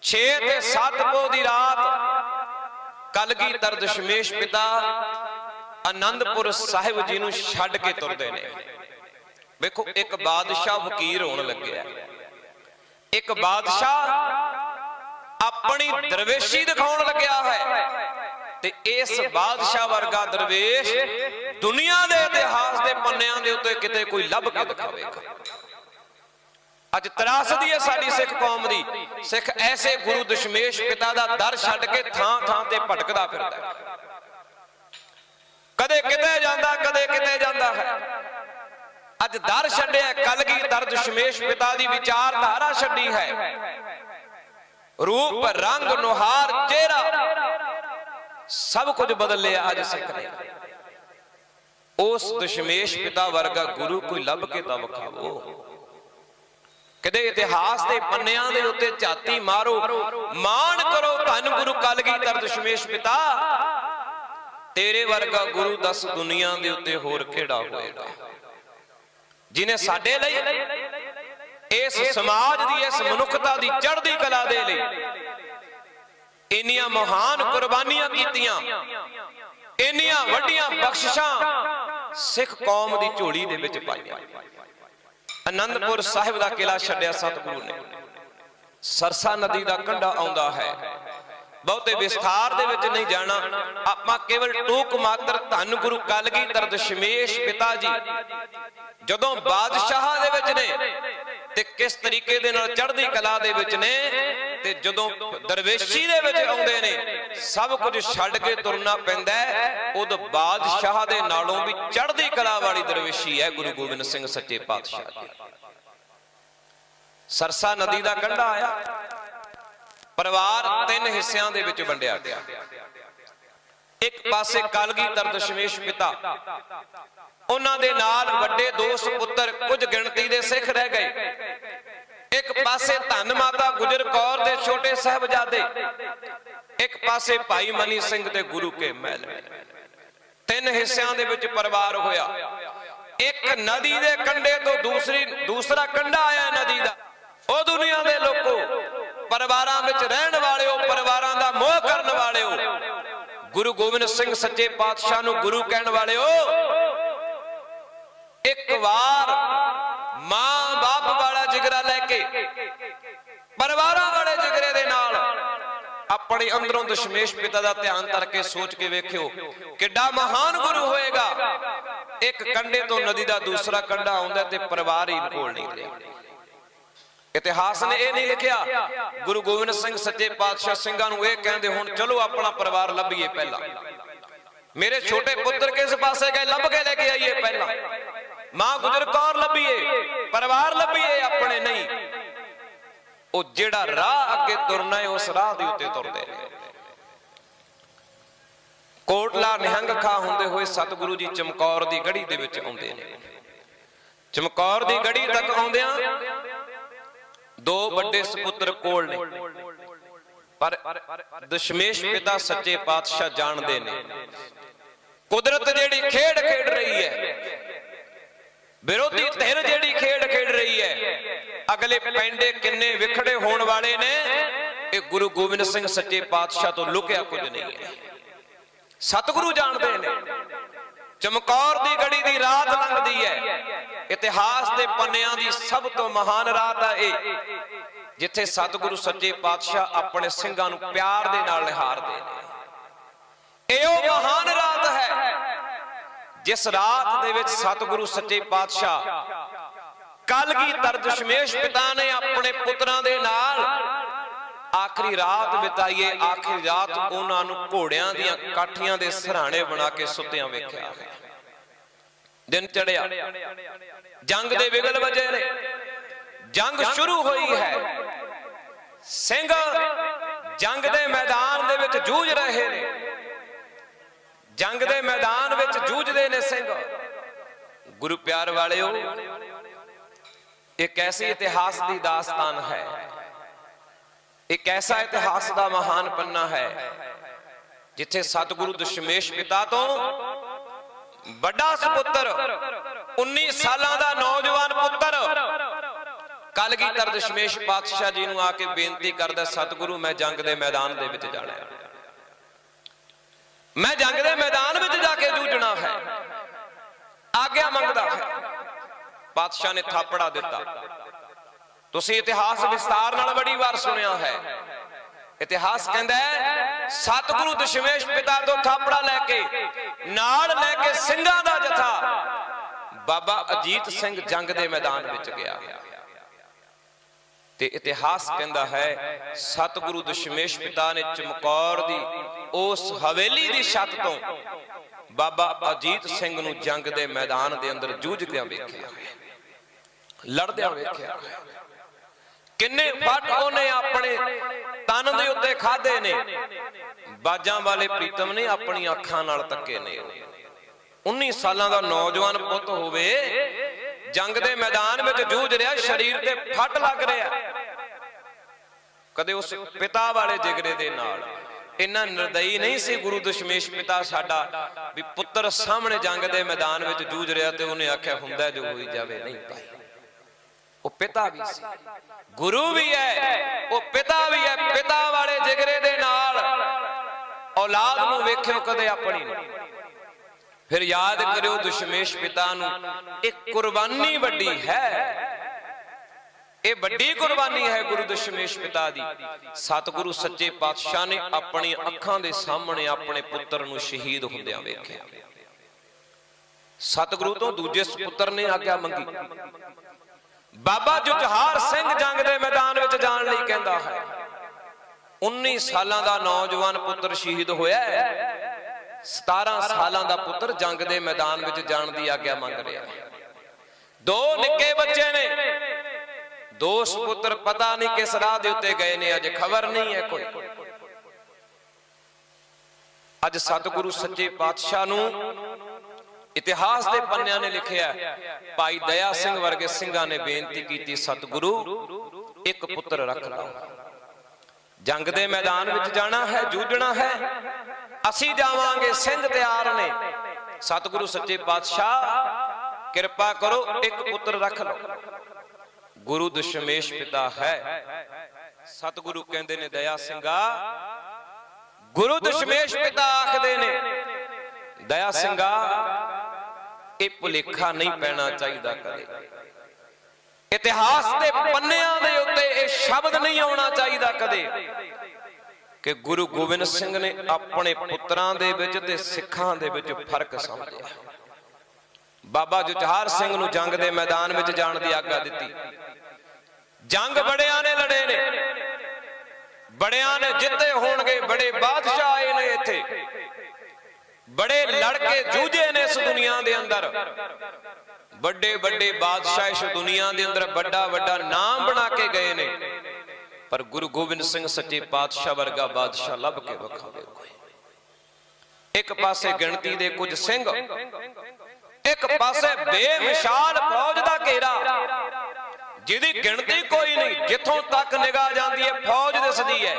6 ਤੇ 7 ਪੋ ਦੀ ਰਾਤ, ਕਲਗੀਧਰ ਦਸ਼ਮੇਸ਼ ਪਿਤਾ ਆਨੰਦਪੁਰ ਸਾਹਿਬ ਜੀ ਨੂੰ ਛੱਡ ਕੇ ਤੁਰਦੇ ਨੇ। ਵੇਖੋ, ਇੱਕ ਬਾਦਸ਼ਾਹ ਫਕੀਰ ਹੋਣ ਲੱਗਿਆ। ਇੱਕ ਬਾਦਸ਼ਾਹ ਆਪਣੀ ਦਰਵੇਸ਼ੀ ਦਿਖਾਉਣ ਲੱਗਿਆ ਹੈ। ਤੇ ਇਸ ਬਾਦਸ਼ਾਹ ਵਰਗਾ ਦਰਵੇਸ਼ ਦੁਨੀਆ ਦੇ ਇਤਿਹਾਸ ਦੇ ਪੰਨਿਆਂ ਦੇ ਉੱਤੇ ਕਿਤੇ ਕੋਈ ਲੱਭ ਕੇ ਦਿਖਾਵੇਗਾ। ਅੱਜ ਤਰਾਸਦੀ ਹੈ ਸਾਡੀ ਸਿੱਖ ਕੌਮ ਦੀ। ਸਿੱਖ ਐਸੇ ਗੁਰੂ ਦਸ਼ਮੇਸ਼ ਪਿਤਾ ਦਾ ਦਰ ਛੱਡ ਕੇ ਥਾਂ ਥਾਂ ਤੇ ਭਟਕਦਾ ਫਿਰਦਾ ਹੈ। ਕਦੇ ਕਿਤੇ ਜਾਂਦਾ, ਕਦੇ ਕਿਤੇ ਜਾਂਦਾ ਹੈ। ਅੱਜ ਦਰ ਛੱਡਿਆ ਕਲਗੀ ਦਰਦ ਸ਼ਮੇਸ਼ ਪਿਤਾ ਦੀ ਵਿਚਾਰਧਾਰਾ ਛੱਡੀ ਹੈ। ਰੂਪ, ਰੰਗ, ਨੁਹਾਰ, ਚਿਹਰਾ, ਸਭ ਕੁਝ ਬਦਲ ਲਿਆ ਅੱਜ ਸਿੱਖ ਨੇ। ਉਸ ਦਸ਼ਮੇਸ਼ ਪਿਤਾ ਵਰਗਾ ਗੁਰੂ ਕੋਈ ਲੱਭ ਕੇ ਤਾਂ ਵਿਖਾਵੋ। ਕਦੇ ਇਤਿਹਾਸ ਦੇ ਪੰਨਿਆਂ ਦੇ ਉੱਤੇ ਝਾਤੀ ਮਾਰੋ, ਮਾਣ ਕਰੋ, ਧੰਨ ਗੁਰੂ ਕਲਗੀਧਰ ਦਸ਼ਮੇਸ਼ ਪਿਤਾ। ਤੇਰੇ ਵਰਗਾ ਗੁਰੂ ਦਸ ਦੁਨੀਆ ਦੇ ਉੱਤੇ ਹੋਰ ਕਿਹੜਾ ਹੋਏਗਾ? ਜਿਨੇ ਸਾਡੇ ਲਈ ਇਸ ਸਮਾਜ ਦੀ, ਇਸ ਮਨੁੱਖਤਾ ਦੀ ਚੜ੍ਹਦੀ ਕਲਾ ਦੇ ਲਈ ਇੰਨੀਆਂ ਮਹਾਨ ਕੁਰਬਾਨੀਆਂ ਕੀਤੀਆਂ, ਇੰਨੀਆਂ ਵੱਡੀਆਂ ਬਖਸ਼ਿਸ਼ਾਂ ਸਿੱਖ ਕੌਮ ਦੀ ਝੋਲੀ ਦੇ ਵਿੱਚ ਪਾਈਆਂ। ਆਨੰਦਪੁਰ ਸਾਹਿਬ ਦਾ ਕਿਲਾ ਛੱਡਿਆ ਸਤਿਗੁਰੂ ਨੇ। ਸਰਸਾ ਨਦੀ ਦਾ ਕੰਢਾ ਆਉਂਦਾ ਹੈ। ਬਹੁਤੇ ਵਿਸਥਾਰ ਦੇ ਵਿੱਚ ਨਹੀਂ ਜਾਣਾ। ਆਪਾਂ ਕੇਵਲ ਟੂਕ ਮਾਤਰ ਧੰਨ ਗੁਰੂ ਕਲਗੀਧਰ ਦਸ਼ਮੇਸ਼ ਪਿਤਾ ਜੀ। ਜਦੋਂ ਬਾਦਸ਼ਾਹ ਦੇ ਵਿੱਚ ਨੇ ਤੇ ਕਿਸ ਤਰੀਕੇ ਦੇ ਨਾਲ ਚੜ੍ਹਦੀ ਕਲਾ ਦੇ ਵਿੱਚ ਨੇ ਤੇ ਜਦੋਂ ਦਰਵੇਸ਼ੀ ਦੇ ਵਿੱਚ ਆਉਂਦੇ ਨੇ ਸਭ ਕੁਝ ਛੱਡ ਕੇ ਤੁਰਨਾ ਪੈਂਦਾ ਉਦ ਬਾਦਸ਼ਾਹ ਦੇ ਨਾਲੋਂ ਵੀ ਚੜ੍ਹਦੀ ਕਲਾ ਵਾਲੀ ਦਰਵੇਸ਼ੀ ਹੈ ਗੁਰੂ ਗੋਬਿੰਦ ਸਿੰਘ ਸੱਚੇ ਪਾਤਸ਼ਾਹ ਜੀ। ਸਰਸਾ ਨਦੀ ਦਾ ਕੰਢਾ ਆਇਆ। ਪਰਿਵਾਰ ਤਿੰਨ ਹਿੱਸਿਆਂ ਦੇ ਵਿੱਚ ਵੰਡਿਆ ਗਿਆ। ਇੱਕ ਪਾਸੇ ਕਲਗੀਧਰ ਦਸ਼ਮੇਸ਼ ਪਿਤਾ। ਉਹਨਾਂ ਦੇ ਨਾਲ ਵੱਡੇ ਦੋ ਸੁਪੁੱਤਰ ਕੁਝ ਗਿਣਤੀ ਦੇ ਸਿੱਖ ਰਹਿ ਗਏ। ਇੱਕ ਪਾਸੇ ਧੰਨ ਮਾਤਾ ਗੁਜਰ ਕੌਰ ਦੇ ਛੋਟੇ ਸਾਹਿਬਜ਼ਾਦੇ। ਇੱਕ ਪਾਸੇ ਭਾਈ ਮਨੀ ਸਿੰਘ ਤੇ ਗੁਰੂ ਕੇ ਮਹਿਲ। ਤਿੰਨ ਹਿੱਸਿਆਂ ਦੇ ਵਿੱਚ ਪਰਿਵਾਰ ਹੋਇਆ। ਇੱਕ ਨਦੀ ਦੇ ਕੰਢੇ ਤੋਂ ਦੂਸਰੀ ਦੂਸਰਾ ਕੰਢਾ ਆਇਆ ਨਦੀ ਦਾ। ਉਹ ਦੁਨੀਆ ਦੇ ਲੋਕ ਪਰਿਵਾਰਾਂ ਵਿੱਚ ਰਹਿਣ ਵਾਲਿਓ, ਪਰਿਵਾਰਾਂ ਦਾ ਮੋਹ ਕਰਨ ਵਾਲਿਓ। ਗੁਰੂ ਗੋਬਿੰਦ ਸਿੰਘ ਸੱਚੇ ਪਾਤਸ਼ਾਹ ਨੂੰ ਗੁਰੂ ਕਹਿਣ ਵਾਲਿਓ, ਇੱਕ ਵਾਰ ਮਾਂ ਬਾਪ ਵਾਲਾ ਜਿਗਰਾ ਲੈ ਕੇ, ਪਰਿਵਾਰਾਂ ਵਾਲੇ ਜਿਗਰੇ ਦੇ ਨਾਲ ਆਪਣੇ ਅੰਦਰੋਂ ਦਸ਼ਮੇਸ਼ ਪਿਤਾ ਦਾ ਧਿਆਨ ਧਰ ਕੇ ਸੋਚ ਕੇ ਵੇਖਿਓ ਕਿੱਡਾ ਮਹਾਨ ਗੁਰੂ ਹੋਏਗਾ। ਇੱਕ ਕੰਡੇ ਤੋਂ ਨਦੀ ਦਾ ਦੂਸਰਾ ਕੰਡਾ ਆਉਂਦਾ ਤੇ ਪਰਿਵਾਰ ਹੀ ਕੋਲ ਨਹੀਂ ਰਿਹਾ। ਇਤਿਹਾਸ ਨੇ ਇਹ ਨਹੀਂ ਲਿਖਿਆ। ਗੁਰੂ ਗੋਬਿੰਦ ਸਿੰਘ ਸੱਚੇ ਪਾਤਸ਼ਾਹ ਸਿੰਘਾਂ ਨੂੰ ਇਹ ਕਹਿੰਦੇ ਹੁਣ, ਚਲੋ ਆਪਣਾ ਪਰਿਵਾਰ ਲੱਭੀਏ ਪਹਿਲਾਂ। ਮੇਰੇ ਛੋਟੇ ਪੁੱਤਰ ਕਿਸ ਪਾਸੇ ਗਏ? ਲੱਭ ਕੇ ਲੈ ਕੇ ਆਈਏ ਪਹਿਲਾਂ। ਮਾਂ ਗੁਜਰ ਕੌਰ ਲੱਭੀਏ, ਪਰਿਵਾਰ ਲੱਭੀਏ, ਆਪਣੇ ਨਹੀਂ। ਉਹ ਜਿਹੜਾ ਰਾਹ ਅੱਗੇ ਤੁਰਨਾ ਹੈ, ਉਸ ਰਾਹ ਦੇ ਉੱਤੇ ਤੁਰਦੇ ਨੇ। ਕੋਟਲਾ ਨਿਹੰਗ ਖਾ ਹੁੰਦੇ ਹੋਏ ਸਤਿਗੁਰੂ ਜੀ ਚਮਕੌਰ ਦੀ ਗੜੀ ਦੇ ਵਿੱਚ ਆਉਂਦੇ ਨੇ। ਚਮਕੌਰ ਦੀ ਗੜੀ ਤੱਕ ਆਉਂਦਿਆਂ ਦੋ ਵੱਡੇ ਸੁਪੁੱਤਰ ਕੋਲ ਨੇ। ਪਰ ਦਸ਼ਮੇਸ਼ ਪਿਤਾ ਸੱਚੇ ਪਾਤਸ਼ਾਹ ਜਾਣਦੇ ਨੇ। ਕੁਦਰਤ ਜਿਹੜੀ ਖੇਡ ਖੇਡ ਰਹੀ ਹੈ, ਵਿਰੋਧੀ ਧਿਰ ਜਿਹੜੀ ਖੇਡ ਖੇਡ ਰਹੀ ਹੈ, ਅਗਲੇ ਪੈਂਡੇ ਕਿੰਨੇ ਵਿਖੜੇ ਹੋਣ ਵਾਲੇ ਨੇ, ਇਹ ਗੁਰੂ ਗੋਬਿੰਦ ਸਿੰਘ ਸੱਚੇ ਪਾਤਸ਼ਾਹ ਤੋਂ ਲੁਕਿਆ ਕੁਝ ਨਹੀਂ ਹੈ। ਸਤਿਗੁਰੂ ਜਾਣਦੇ ਨੇ। ਚਮਕੌਰ ਦੀ ਗੜੀ ਦੀ ਰਾਤ ਲੰਘਦੀ ਹੈ। ਇਤਿਹਾਸ ਦੇ ਪੰਨਿਆਂ ਦੀ ਸਭ ਤੋਂ ਮਹਾਨ ਰਾਤ ਹੈ ਇਹ, ਜਿੱਥੇ ਸਤਿਗੁਰੂ ਸੱਚੇ ਪਾਤਸ਼ਾਹ ਆਪਣੇ ਸਿੰਘਾਂ ਨੂੰ ਪਿਆਰ ਦੇ ਨਾਲ ਨਿਹਾਰਦੇ ਨੇ। ਇਹ ਉਹ ਮਹਾਨ ਰਾਤ ਹੈ, ਜਿਸ ਰਾਤ ਦੇ ਵਿੱਚ ਸਤਿਗੁਰੂ ਸੱਚੇ ਪਾਤਸ਼ਾਹ ਕਲਗੀ ਦਸ਼ਮੇਸ਼ ਪਿਤਾ ਨੇ ਆਪਣੇ ਪੁੱਤਰਾਂ ਦੇ ਨਾਲ ਆਖਰੀ ਰਾਤ ਬਿਤਾਈਏ ਆਖਰੀ ਰਾਤ ਉਹਨਾਂ ਨੂੰ ਘੋੜਿਆਂ ਦੀਆਂ ਕਾਠੀਆਂ ਦੇ ਸਹਰਾਣੇ ਬਣਾ ਕੇ ਸੁੱਤਿਆਂ ਵੇਖਿਆ। ਦਿਨ ਚੜਿਆ ਜੰਗ ਦੇ ਵਿਗਲ ਵਜੇ ਨੇ। ਜੰਗ ਸ਼ੁਰੂ ਹੋਈ ਹੈ। ਸਿੰਘ ਜੰਗ ਦੇ ਮੈਦਾਨ ਦੇ ਵਿੱਚ ਜੂਝ ਰਹੇ ਨੇ। ਜੰਗ ਦੇ ਮੈਦਾਨ ਵਿੱਚ ਜੂਝਦੇ ਨੇ ਸਿੰਘ। ਗੁਰੂ ਪਿਆਰ ਵਾਲਿਓ। ਇੱਕ ਐਸੀ ਇਤਿਹਾਸ ਦੀ ਦਾਸਤਾਨ ਹੈ। ਇੱਕ ਐਸਾ ਇਤਿਹਾਸ ਦਾ ਮਹਾਨ ਪੰਨਾ ਹੈ, ਜਿੱਥੇ ਸਤਿਗੁਰੂ ਦਸ਼ਮੇਸ਼ ਪਿਤਾ ਤੋਂ ਵੱਡਾ ਸੁਪੁੱਤਰ 19 ਸਾਲਾਂ ਦਾ ਨੌਜਵਾਨ ਪੁੱਤਰ ਕਲਗੀਧਰ ਦਸ਼ਮੇਸ਼ ਪਾਤਸ਼ਾਹ ਜੀ ਨੂੰ ਆ ਕੇ ਬੇਨਤੀ ਕਰਦਾ, ਸਤਿਗੁਰੂ, ਮੈਂ ਜੰਗ ਦੇ ਮੈਦਾਨ ਦੇ ਵਿੱਚ ਜਾਣਾ ਹੈ। ਮੈਂ ਜੰਗ ਦੇ ਮੈਦਾਨ ਵਿੱਚ ਜਾ ਕੇ ਜੂਝਣਾ ਹੈ। ਆਗਿਆ ਮੰਗਦਾ ਹੈ। ਪਾਤਸ਼ਾਹ ਨੇ ਥਾਪੜਾ ਦਿੱਤਾ। ਤੁਸੀਂ ਇਤਿਹਾਸ ਵਿਸਤਾਰ ਨਾਲ ਬੜੀ ਵਾਰ ਸੁਣਿਆ ਹੈ। ਇਤਿਹਾਸ ਕਹਿੰਦਾ ਹੈ, ਸਤਿਗੁਰੂ ਦਸ਼ਮੇਸ਼ ਪਿਤਾ ਤੋਂ ਥਾਪੜਾ ਲੈ ਕੇ, ਨਾਲ ਲੈ ਕੇ ਸਿੰਘਾਂ ਦਾ ਜਥਾ। ਬਾਬਾ ਅਜੀਤ ਸਿੰਘ ਜੰਗ ਦੇ ਮੈਦਾਨ ਵਿੱਚ ਗਿਆ। ਤੇ ਇਤਿਹਾਸ ਕਹਿੰਦਾ ਹੈ, ਸਤਿਗੁਰੂ ਦਸ਼ਮੇਸ਼ ਪਿਤਾ ਨੇ ਚਮਕੌਰ ਦੀ ਉਸ ਹਵੇਲੀ ਦੀ ਛੱਤ ਤੋਂ ਬਾਬਾ ਅਜੀਤ ਸਿੰਘ ਨੂੰ ਜੰਗ ਦੇ ਮੈਦਾਨ ਦੇ ਅੰਦਰ ਜੂਝਦਿਆਂ ਵੇਖਿਆ। ਲੜਦਿਆਂ ਵੇਖਿਆ। ਕਿੰਨੇ ਫੱਟ ਉਹਨੇ ਆਪਣੇ ਤਨ ਦੇ ਉੱਤੇ ਖਾਦੇ ਨੇ? ਬਾਜਾਂ ਵਾਲੇ ਪ੍ਰੀਤਮ ਨੇ ਆਪਣੀਆਂ ਅੱਖਾਂ ਨਾਲ ਤੱਕੇ ਨੇ 19 ਸਾਲਾਂ ਦਾ ਨੌਜਵਾਨ ਪੁੱਤ ਹੋਵੇ, ਜੰਗ ਦੇ ਮੈਦਾਨ ਵਿੱਚ ਜੂਝ ਰਿਹਾ, ਸਰੀਰ ਤੇ ਫੱਟ ਲੱਗ ਰਿਹਾ। ਕਦੇ ਉਸ ਪਿਤਾ ਵਾਲੇ ਜਿਗਰੇ ਦੇ ਨਾਲ। ਇੰਨਾ ਨਿਰਦਈ ਨਹੀਂ ਸੀ ਗੁਰੂ ਦਸ਼ਮੇਸ਼ ਪਿਤਾ ਸਾਡਾ ਵੀ ਪੁੱਤਰ ਸਾਹਮਣੇ ਜੰਗ ਦੇ ਮੈਦਾਨ ਵਿੱਚ ਜੂਝ ਰਿਹਾ ਤੇ ਉਹਨੇ ਆਖਿਆ, ਹੁੰਦਾ ਜੋ ਹੋਈ ਜਾਵੇ, ਨਹੀਂ ਭਾਈ। ਉਹ ਪਿਤਾ ਵੀ ਸੀ। ਗੁਰੂ ਵੀ ਹੈ, ਉਹ ਪਿਤਾ ਵੀ ਹੈ, ਪਿਤਾ ਵਾਲੇ ਜਿਗਰੇ ਦੇ ਨਾਲ। ਔਲਾਦ ਨੂੰ ਵੇਖਿਓ ਕਦੇ ਆਪਣੀ ਨੂੰ। ਫਿਰ ਯਾਦ ਕਰਿਓ ਦਸ਼ਮੇਸ਼ ਪਿਤਾ ਨੂੰ ਇੱਕ ਕੁਰਬਾਨੀ ਵੱਡੀ ਹੈ। ਇਹ ਵੱਡੀ ਕੁਰਬਾਨੀ ਹੈ ਗੁਰੂ ਦਸ਼ਮੇਸ਼ ਪਿਤਾ ਦੀ। ਸਤਿਗੁਰੂ ਸੱਚੇ ਪਾਤਸ਼ਾਹ ਨੇ ਆਪਣੀ ਅੱਖਾਂ ਦੇ ਸਾਹਮਣੇ ਆਪਣੇ ਪੁੱਤਰ ਨੂੰ ਸ਼ਹੀਦ ਹੁੰਦਿਆਂ ਵੇਖਿਆ। ਸਤਿਗੁਰੂ ਤੋਂ ਦੂਜੇ ਸੁਪੁੱਤਰ ਨੇ ਆਗਿਆ ਮੰਗੀ। ਬਾਬਾ ਜੁਝਾਰ ਸਿੰਘ ਜੰਗ ਦੇ ਮੈਦਾਨ ਵਿੱਚ ਜਾਣ ਲਈ ਕਹਿੰਦਾ ਹੈ। 19 ਸਾਲਾਂ ਦਾ ਨੌਜਵਾਨ ਪੁੱਤਰ ਸ਼ਹੀਦ ਹੋਇਆ ਹੈ। 17 ਸਾਲਾਂ ਦਾ ਪੁੱਤਰ ਜੰਗ ਦੇ ਮੈਦਾਨ ਵਿੱਚ ਜਾਣ ਦੀ ਆਗਿਆ ਮੰਗ ਰਿਹਾ ਹੈ। ਦੋ ਨਿੱਕੇ ਬੱਚੇ ਨੇ। ਦੋਸਤ ਪੁੱਤਰ ਪਤਾ ਨਹੀਂ ਕਿਸ ਰਾਹ ਦੇ ਉੱਤੇ ਗਏ ਨੇ, ਅਜੇ ਖਬਰ ਨਹੀਂ ਹੈ ਕੋਈ। ਅੱਜ ਸਤਿਗੁਰੂ ਸੱਚੇ ਪਾਤਸ਼ਾਹ ਨੂੰ ਇਤਿਹਾਸ ਦੇ ਪੰਨਿਆਂ ਨੇ ਲਿਖਿਆ ਭਾਈ ਦਇਆ ਸਿੰਘ ਵਰਗੇ ਸਿੰਘਾਂ ਨੇ ਬੇਨਤੀ ਕੀਤੀ, ਸਤਿਗੁਰੂ, ਇੱਕ ਪੁੱਤਰ ਰੱਖ ਲਓ ਜੰਗ ਦੇ ਮੈਦਾਨ ਵਿੱਚ ਜਾਣਾ ਹੈ, ਜੂਝਣਾ ਹੈ, ਅਸੀਂ ਜਾਵਾਂਗੇ, ਸਿੰਘ ਤਿਆਰ ਨੇ। ਸਤਿਗੁਰੂ ਸੱਚੇ ਪਾਤਸ਼ਾਹ, ਕਿਰਪਾ ਕਰੋ, ਇੱਕ ਪੁੱਤਰ ਰੱਖ ਲਓ। ਗੁਰੂ ਦਸ਼ਮੇਸ਼ ਪਿਤਾ ਹੈ। ਸਤਿਗੁਰੂ ਕਹਿੰਦੇ ਨੇ, ਦਇਆ ਸਿੰਘਾ, ਗੁਰੂ ਦਸ਼ਮੇਸ਼ ਪਿਤਾ ਆਖਦੇ ਨੇ, ਦਇਆ ਸਿੰਘਾ ਇਹ ਭੁਲੇਖਾ ਨਹੀਂ ਪੈਣਾ ਚਾਹੀਦਾ ਕਦੇ। ਇਤਿਹਾਸ ਦੇ ਪੰਨਿਆਂ ਦੇ ਉੱਤੇ ਇਹ ਸ਼ਬਦ ਨਹੀਂ ਆਉਣਾ ਚਾਹੀਦਾ ਕਦੇ। ਕਿ ਗੁਰੂ ਗੋਬਿੰਦ ਸਿੰਘ ਨੇ ਆਪਣੇ ਪੁੱਤਰਾਂ ਦੇ ਵਿੱਚ ਤੇ ਸਿੱਖਾਂ ਦੇ ਵਿੱਚ ਫ਼ਰਕ ਸਮਝਿਆ ਬਾਬਾ ਜੁਝਾਰ ਸਿੰਘ ਨੂੰ ਜੰਗ ਦੇ ਮੈਦਾਨ ਵਿੱਚ ਜਾਣ ਦੀ ਆਗਿਆ ਦਿੱਤੀ। ਜੰਗ ਬੜਿਆਂ ਨੇ ਲੜੇ ਨੇ। ਬੜਿਆਂ ਨੇ ਜਿੱਤੇ ਹੋਣਗੇ ਬੜੇ ਬਾਦਸ਼ਾਹ ਆਏ ਨੇ ਇੱਥੇ। ਬੜੇ ਲੜ ਕੇ ਜੂਝੇ ਨੇ ਇਸ ਦੁਨੀਆ ਦੇ ਅੰਦਰ। ਵੱਡੇ ਵੱਡੇ ਬਾਦਸ਼ਾਹ ਇਸ ਦੁਨੀਆ ਦੇ ਅੰਦਰ ਵੱਡਾ ਵੱਡਾ ਨਾਮ ਬਣਾ ਕੇ ਗਏ ਨੇ। ਪਰ ਗੁਰੂ ਗੋਬਿੰਦ ਸਿੰਘ ਸੱਚੇ ਪਾਤਸ਼ਾਹ ਵਰਗਾ ਬਾਦਸ਼ਾਹ ਲੱਭ ਕੇ ਵਿਖਾਵੇ ਕੋਈ। ਇੱਕ ਪਾਸੇ ਗਿਣਤੀ ਦੇ ਕੁਝ ਸਿੰਘ, ਇੱਕ ਪਾਸੇ ਬੇਮਿਸਾਲ ਫੌਜ ਦਾ ਘੇਰਾ, ਜਿਹਦੀ ਗਿਣਤੀ ਕੋਈ ਨਹੀਂ, ਜਿੱਥੋਂ ਤੱਕ ਨਿਗਾਹ ਜਾਂਦੀ ਹੈ, ਫੌਜ ਦਿਸਦੀ ਹੈ।